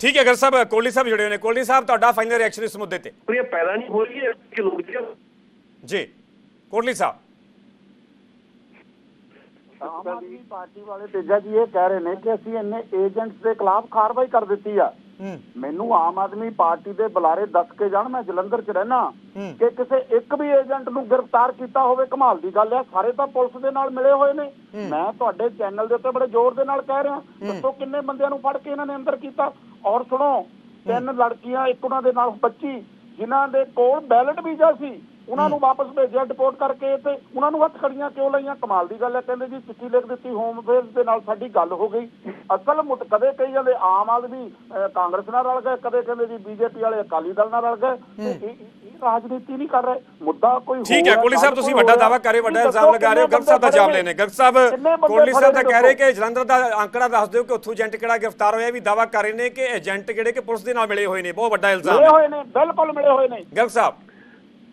ਠੀਕ ਹੈ ਗਰਗ ਸਾਹਿਬ ਕੋਹਲੀ ਸਾਹਿਬ ਜੁੜੇ ਹੋਏ ਨੇ ਕੋਹਲੀ ਸਾਹਿਬ ਤੁਹਾਡਾ ਫਾਈਨਲ ਰਿਐਕਸ਼ਨ ਇਸ ਮੁੱਦੇ ਤੇ ਨੌਕਰੀਆਂ ਪੈਦਾ ਨਹੀਂ ਹੋ ਰਹੀਆਂ ਕਿ ਲੋਕ ਜਿਹੜੇ ਜੀ ਕੋਹਲੀ ਸਾਹਿਬ ਆਮ ਆਦਮੀ ਪਾਰਟੀ ਵਾਲੇ ਤੇਜਾ ਜੀ ਇਹ ਕਹਿ ਰਹੇ ਨੇ ਕਿ ਅਸੀਂ ਇੰਨੇ ਏਜੰਟਸ ਦੇ ਖਿਲਾਫ ਕਾਰਵਾਈ ਕਰ ਦਿੱਤੀ ਆ ਹੂੰ ਮੈਨੂੰ ਆਮ ਆਦਮੀ ਪਾਰਟੀ ਦੇ ਬੁਲਾਰੇ ਦੱਸ ਕੇ ਜਾਣ ਮੈਂ ਜਲੰਧਰ 'ਚ ਰਹਿਣਾ। ਕਿ ਕਿਸੇ ਇੱਕ ਵੀ ਏਜੰਟ ਨੂੰ ਗ੍ਰਿਫਤਾਰ ਕੀਤਾ ਹੋਵੇ ਕਮਾਲ ਦੀ ਗੱਲ ਹੈ ਸਾਰੇ ਤਾਂ ਪੁਲਿਸ ਦੇ ਨਾਲ ਮਿਲੇ ਹੋਏ ਨੇ। ਮੈਂ ਤੁਹਾਡੇ ਚੈਨਲ ਦੇ ਉੱਤੇ ਬੜੇ ਜ਼ੋਰ ਦੇ ਨਾਲ ਕਹਿ ਰਿਹਾ। ਦੱਸੋ ਕਿੰਨੇ ਬੰਦਿਆਂ ਨੂੰ ਫੜ ਕੇ ਇਹਨਾਂ ਨੇ ਅੰਦਰ ਕੀਤਾ? ਔਰ ਸੁਣੋ ਤਿੰਨ ਲੜਕੀਆਂ ਇੱਕ ਉਹਨਾਂ ਦੇ ਨਾਲ ਬੱਚੀ ਜਿਨ੍ਹਾਂ ਦੇ ਕੋਲ ਬੈਲਟ ਵੀਜ਼ਾ ਸੀ। ਉਹਨਾਂ ਨੂੰ ਵਾਪਸ ਭੇਜਿਆ ਡਿਪੋਰਟ ਕਰਕੇ ਤੇ ਉਹਨਾਂ ਨੂੰ ਹੱਥ ਖੜੀਆਂ ਕਿਉਂ ਲਈਆਂ? ਕਮਾਲ ਦੀ ਗੱਲ ਹੈ ਕਹਿੰਦੇ ਜੀ ਚਿੱਠੀ ਲਿਖ ਦਿੱਤੀ ਹੋਮ ਅਫੇਅਰਸ ਦੇ ਨਾਲ ਸਾਡੀ ਗੱਲ ਹੋ ਗਈ। ਅਸਲ ਮੁੱਦ ਕਦੇ ਕਈ ਜਾਂਦੇ ਆਮ ਆਦਮੀ ਕਾਂਗਰਸ ਨਾਲ ਰਲ ਗਏ ਕਦੇ ਕਹਿੰਦੇ ਜੀ ਬੀਜੇਪੀ ਵਾਲੇ ਅਕਾਲੀ ਦਲ ਨਾਲ ਰਲ ਗਏ। ਰਾਜਨੀਤੀ ਨਹੀਂ ਕਰ ਰਹੇ। ਮੁੱਦਾ ਕੋਈ ਠੀਕ ਹੈ ਕੋਹਲੀ ਸਾਹਿਬ ਤੁਸੀਂ ਵੱਡਾ ਦਾਵਾ ਕਰ ਰਹੇ ਵੱਡਾ ਇਲਜ਼ਾਮ ਲਗਾ ਰਹੇ ਹੋ ਗਰਗ ਸਾਹਿਬ ਦਾ ਜਵਾਬ ਲੈਣੇ ਗਰਗ ਸਾਹਿਬ ਕੋਹਲੀ ਸਾਹਿਬ ਤਾਂ ਫੜੇ ਕਹਿ ਰਹੇ ਕਿ ਜਲੰਧਰ ਦਾ ਅੰਕੜਾ ਦੱਸ ਦਿਓ ਕਿ ਉੱਥੋਂ ਏਜੰਟ ਕਿਹੜਾ ਗ੍ਰਿਫਤਾਰ ਹੋਇਆ ਵੀ ਦਾਵਾ ਕਰ ਰਹੇ ਨੇ ਕਿ ਏਜੰਟ ਜਿਹੜੇ ਕਿ ਪੁਲਿਸ ਦੇ ਨਾਲ ਮਿਲੇ ਹੋਏ ਨੇ ਬਹੁਤ ਵੱਡਾ ਇਲਜ਼ਾਮ ਮਿਲੇ ਹੋਏ ਨੇ ਬਿਲਕੁਲ ਮਿਲੇ ਹੋਏ ਨੇ। ਗਰਗ ਸਾਹਿਬ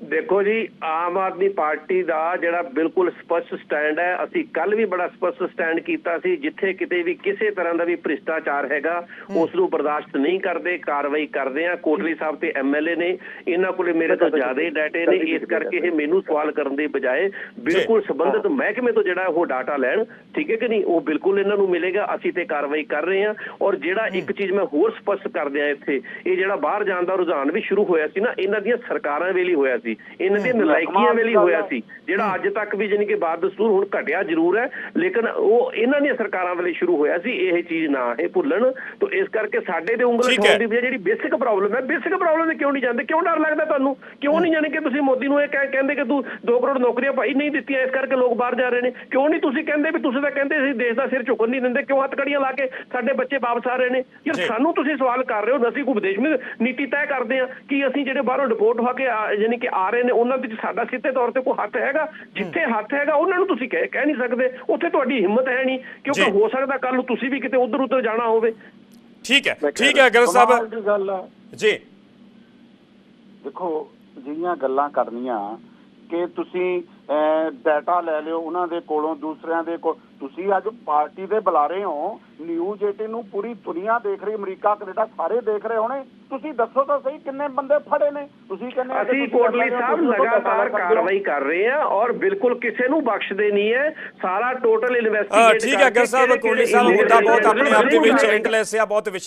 ਦੇਖੋ ਜੀ ਆਮ ਆਦਮੀ ਪਾਰਟੀ ਦਾ ਜਿਹੜਾ ਬਿਲਕੁਲ ਸਪਸ਼ਟ ਸਟੈਂਡ ਹੈ ਅਸੀਂ ਕੱਲ ਵੀ ਬੜਾ ਸਪਸ਼ਟ ਸਟੈਂਡ ਕੀਤਾ ਸੀ ਜਿੱਥੇ ਕਿਤੇ ਵੀ ਕਿਸੇ ਤਰ੍ਹਾਂ ਦਾ ਵੀ ਭ੍ਰਿਸ਼ਟਾਚਾਰ ਹੈਗਾ ਉਸ ਨੂੰ ਬਰਦਾਸ਼ਤ ਨਹੀਂ ਕਰਦੇ ਕਾਰਵਾਈ ਕਰਦੇ ਆ ਕੋਟਲੀ ਸਾਹਿਬ ਤੇ ਐਮਐਲਏ ਨੇ ਇਹਨਾਂ ਕੋਲੇ ਮੇਰੇ ਤੋਂ ਜ਼ਿਆਦਾ ਹੀ ਡਾਟੇ ਨੇ ਇਸ ਕਰਕੇ ਇਹ ਮੈਨੂੰ ਸਵਾਲ ਕਰਨ ਦੇ ਬਜਾਏ ਬਿਲਕੁਲ ਸੰਬੰਧਿਤ ਮਹਿਕਮੇ ਤੋਂ ਜਿਹੜਾ ਉਹ ਡਾਟਾ ਲੈਣ ਠੀਕ ਹੈ ਕਿ ਨਹੀਂ? ਉਹ ਬਿਲਕੁਲ ਇਹਨਾਂ ਨੂੰ ਮਿਲੇਗਾ ਅਸੀਂ ਤੇ ਕਾਰਵਾਈ ਕਰ ਰਹੇ ਹਾਂ। ਔਰ ਜਿਹੜਾ ਇੱਕ ਚੀਜ਼ ਮੈਂ ਹੋਰ ਸਪਸ਼ਟ ਕਰ ਦਿਆਂ ਇੱਥੇ ਇਹ ਜਿਹੜਾ ਬਾਹਰ ਜਾਣ ਦਾ ਰੁਝਾਨ ਵੀ ਸ਼ੁਰੂ ਹੋਇਆ ਸੀ ਨਾ ਇਹਨਾਂ ਦੀਆਂ ਸਰਕਾਰਾਂ ਵੇਲੇ ਹੋਇਆ ਸੀ। ਇਹਨਾਂ ਦੀਆਂ ਨਲਾਇਕੀਆਂ ਵੇਲੇ ਹੋਇਆ ਸੀ ਜਿਹੜਾ ਅੱਜ ਤੱਕ ਵੀ ਜਾਨੀ ਕਿ ਬਾਦ ਦਸਤੂਰ ਹੁਣ ਘਟਿਆ ਜ਼ਰੂਰ ਹੈ ਲੇਕਿਨ ਉਹ ਇਹਨਾਂ ਦੀਆਂ ਸਰਕਾਰਾਂ ਵੇਲੇ ਸ਼ੁਰੂ ਹੋਇਆ ਸੀ ਇਹ ਚੀਜ਼ ਨਾ ਇਹ ਭੁੱਲਣ। ਤਾਂ ਇਸ ਕਰਕੇ ਸਾਡੇ ਤੇ ਉਂਗਲ। ਉਠਾਉਣ ਦੀ ਜਿਹੜੀ ਬੇਸਿਕ ਪ੍ਰੋਬਲਮ ਹੈ ਬੇਸਿਕ ਪ੍ਰੋਬਲਮ ਤੇ ਕਿਉਂ ਨਹੀਂ ਜਾਂਦੇ? ਕਿਉਂ ਡਰ ਲੱਗਦਾ ਤੁਹਾਨੂੰ? ਕਿਉਂ ਨਹੀਂ ਜਾਣੀ ਕਿ ਤੁਸੀਂ ਮੋਦੀ ਨੂੰ ਇਹ ਕਹਿ- ਕਹਿੰਦੇ ਕਿ ਤੂੰ 2 ਕਰੋੜ ਨੌਕਰੀਆਂ ਭਾਈ ਨਹੀਂ ਦਿੱਤੀਆਂ ਇਸ ਕਰਕੇ ਲੋਕ ਬਾਹਰ ਜਾ ਰਹੇ ਨੇ। ਕਿਉਂ ਨਹੀਂ ਤੁਸੀਂ ਕਹਿੰਦੇ ਵੀ ਤੁਸੀਂ ਤਾਂ ਕਹਿੰਦੇ ਸੀ ਦੇਸ਼ ਦਾ ਸਿਰ ਝੁਕਣ ਨਹੀਂ ਦਿੰਦੇ ਕਿਉਂ ਹੱਥਕੜੀਆਂ ਲਾ ਕੇ ਸਾਡੇ ਬੱਚੇ ਵਾਪਸ ਆ ਰਹੇ ਨੇ? ਯਾਰ ਜੀ। ਸਾਨੂੰ ਤੁਸੀਂ ਸਵਾਲ ਕਰ ਰਹੇ ਹੋ ਅਸੀਂ ਕੋਈ ਵਿਦੇਸ਼ ਵਿੱਚ ਨੀਤੀ ਤੈਅ ਕਰਦੇ ਆ ਕਿ ਅਸੀਂ ਜਿਹੜੇ ਬਾਹਰੋਂ ਰਿਪੋਰਟ ਹੋ ਕੇ ਯਾਨੀ ਕਿ ਆ ਰਹੇ ਨੇ ਉਹਨਾਂ ਵਿੱਚ ਸਾਡਾ ਸਿੱਧੇ ਤੌਰ ਤੇ ਕੋਈ ਹੱਥ ਹੈਗਾ ਜਿੱਥੇ ਹੱਥ ਹੈਗਾ ਉਹਨਾਂ ਨੂੰ ਤੁਸੀਂ ਕਹਿ ਕਹਿ ਨਹੀਂ ਸਕਦੇ ਉੱਥੇ ਤੁਹਾਡੀ ਹਿੰਮਤ ਹੈ ਨਹੀਂ ਕਿਉਂਕਿ। ਹੋ ਸਕਦਾ ਕੱਲ ਨੂੰ ਤੁਸੀਂ ਵੀ ਕਿਤੇ ਉਧਰ ਉਧਰ ਜਾਣਾ ਹੋਵੇ। ਠੀਕ ਹੈ ਠੀਕ ਹੈ ਗਰਗ ਕਮਾਲ ਸਾਹਿਬ ਜੀ। ਦੇਖੋ ਜਿਹੜੀਆਂ ਗੱਲਾਂ ਕਰਨੀਆਂ ਕਿ ਤੁਸੀਂ ਡਾਟਾ ਲੈ ਲਿਓ ਉਹਨਾਂ ਦੇ ਕੋਲੋਂ ਦੂਸਰਿਆਂ ਦੇ ਕੋਲ ਤੁਸੀਂ ਅੱਜ ਪਾਰਟੀ ਦੇ ਬੁਲਾਰੇ ਹੋ ਨਿਊਜ਼ 18 ਨੂੰ ਪੂਰੀ ਦੁਨੀਆ ਦੇਖ ਰਹੀ ਅਮਰੀਕਾ ਕੈਨੇਡਾ ਸਾਰੇ ਦੇਖ ਰਹੇ ਹੋਣੇ ਤੁਸੀਂ ਦੱਸੋ ਤਾਂ ਸਹੀ ਕਿੰਨੇ ਬੰਦੇ ਫੜੇ ਨੇ ਤੁਸੀਂ ਕਹਿੰਦੇ ਆ ਅਸੀਂ ਕੋਟਲੀ ਸਾਹਿਬ ਲਗਾਤਾਰ। ਕਾਰਵਾਈ ਕਰ ਰਹੇ ਹਾਂ ਔਰ ਬਿਲਕੁਲ ਕਿਸੇ ਨੂੰ ਬਖਸ਼ਦੇ ਨਹੀਂ ਹੈ ਸਾਰਾ ਟੋਟਲ ਇਨਵੈਸਟੀਗੇਟ ਠੀਕ ਹੈ ਗਰਗ ਸਾਹਿਬ ਕੋਹਲੀ ਸਾਹਿਬ ਮੁੱਦਾ ਬਹੁਤ ਆਪਣੇ ਆਪ ਦੇ ਵਿੱਚ ਇੰਟਰਲੈਸ ਹੈ ਬਹੁਤ ਵਿਸ਼ਾਲ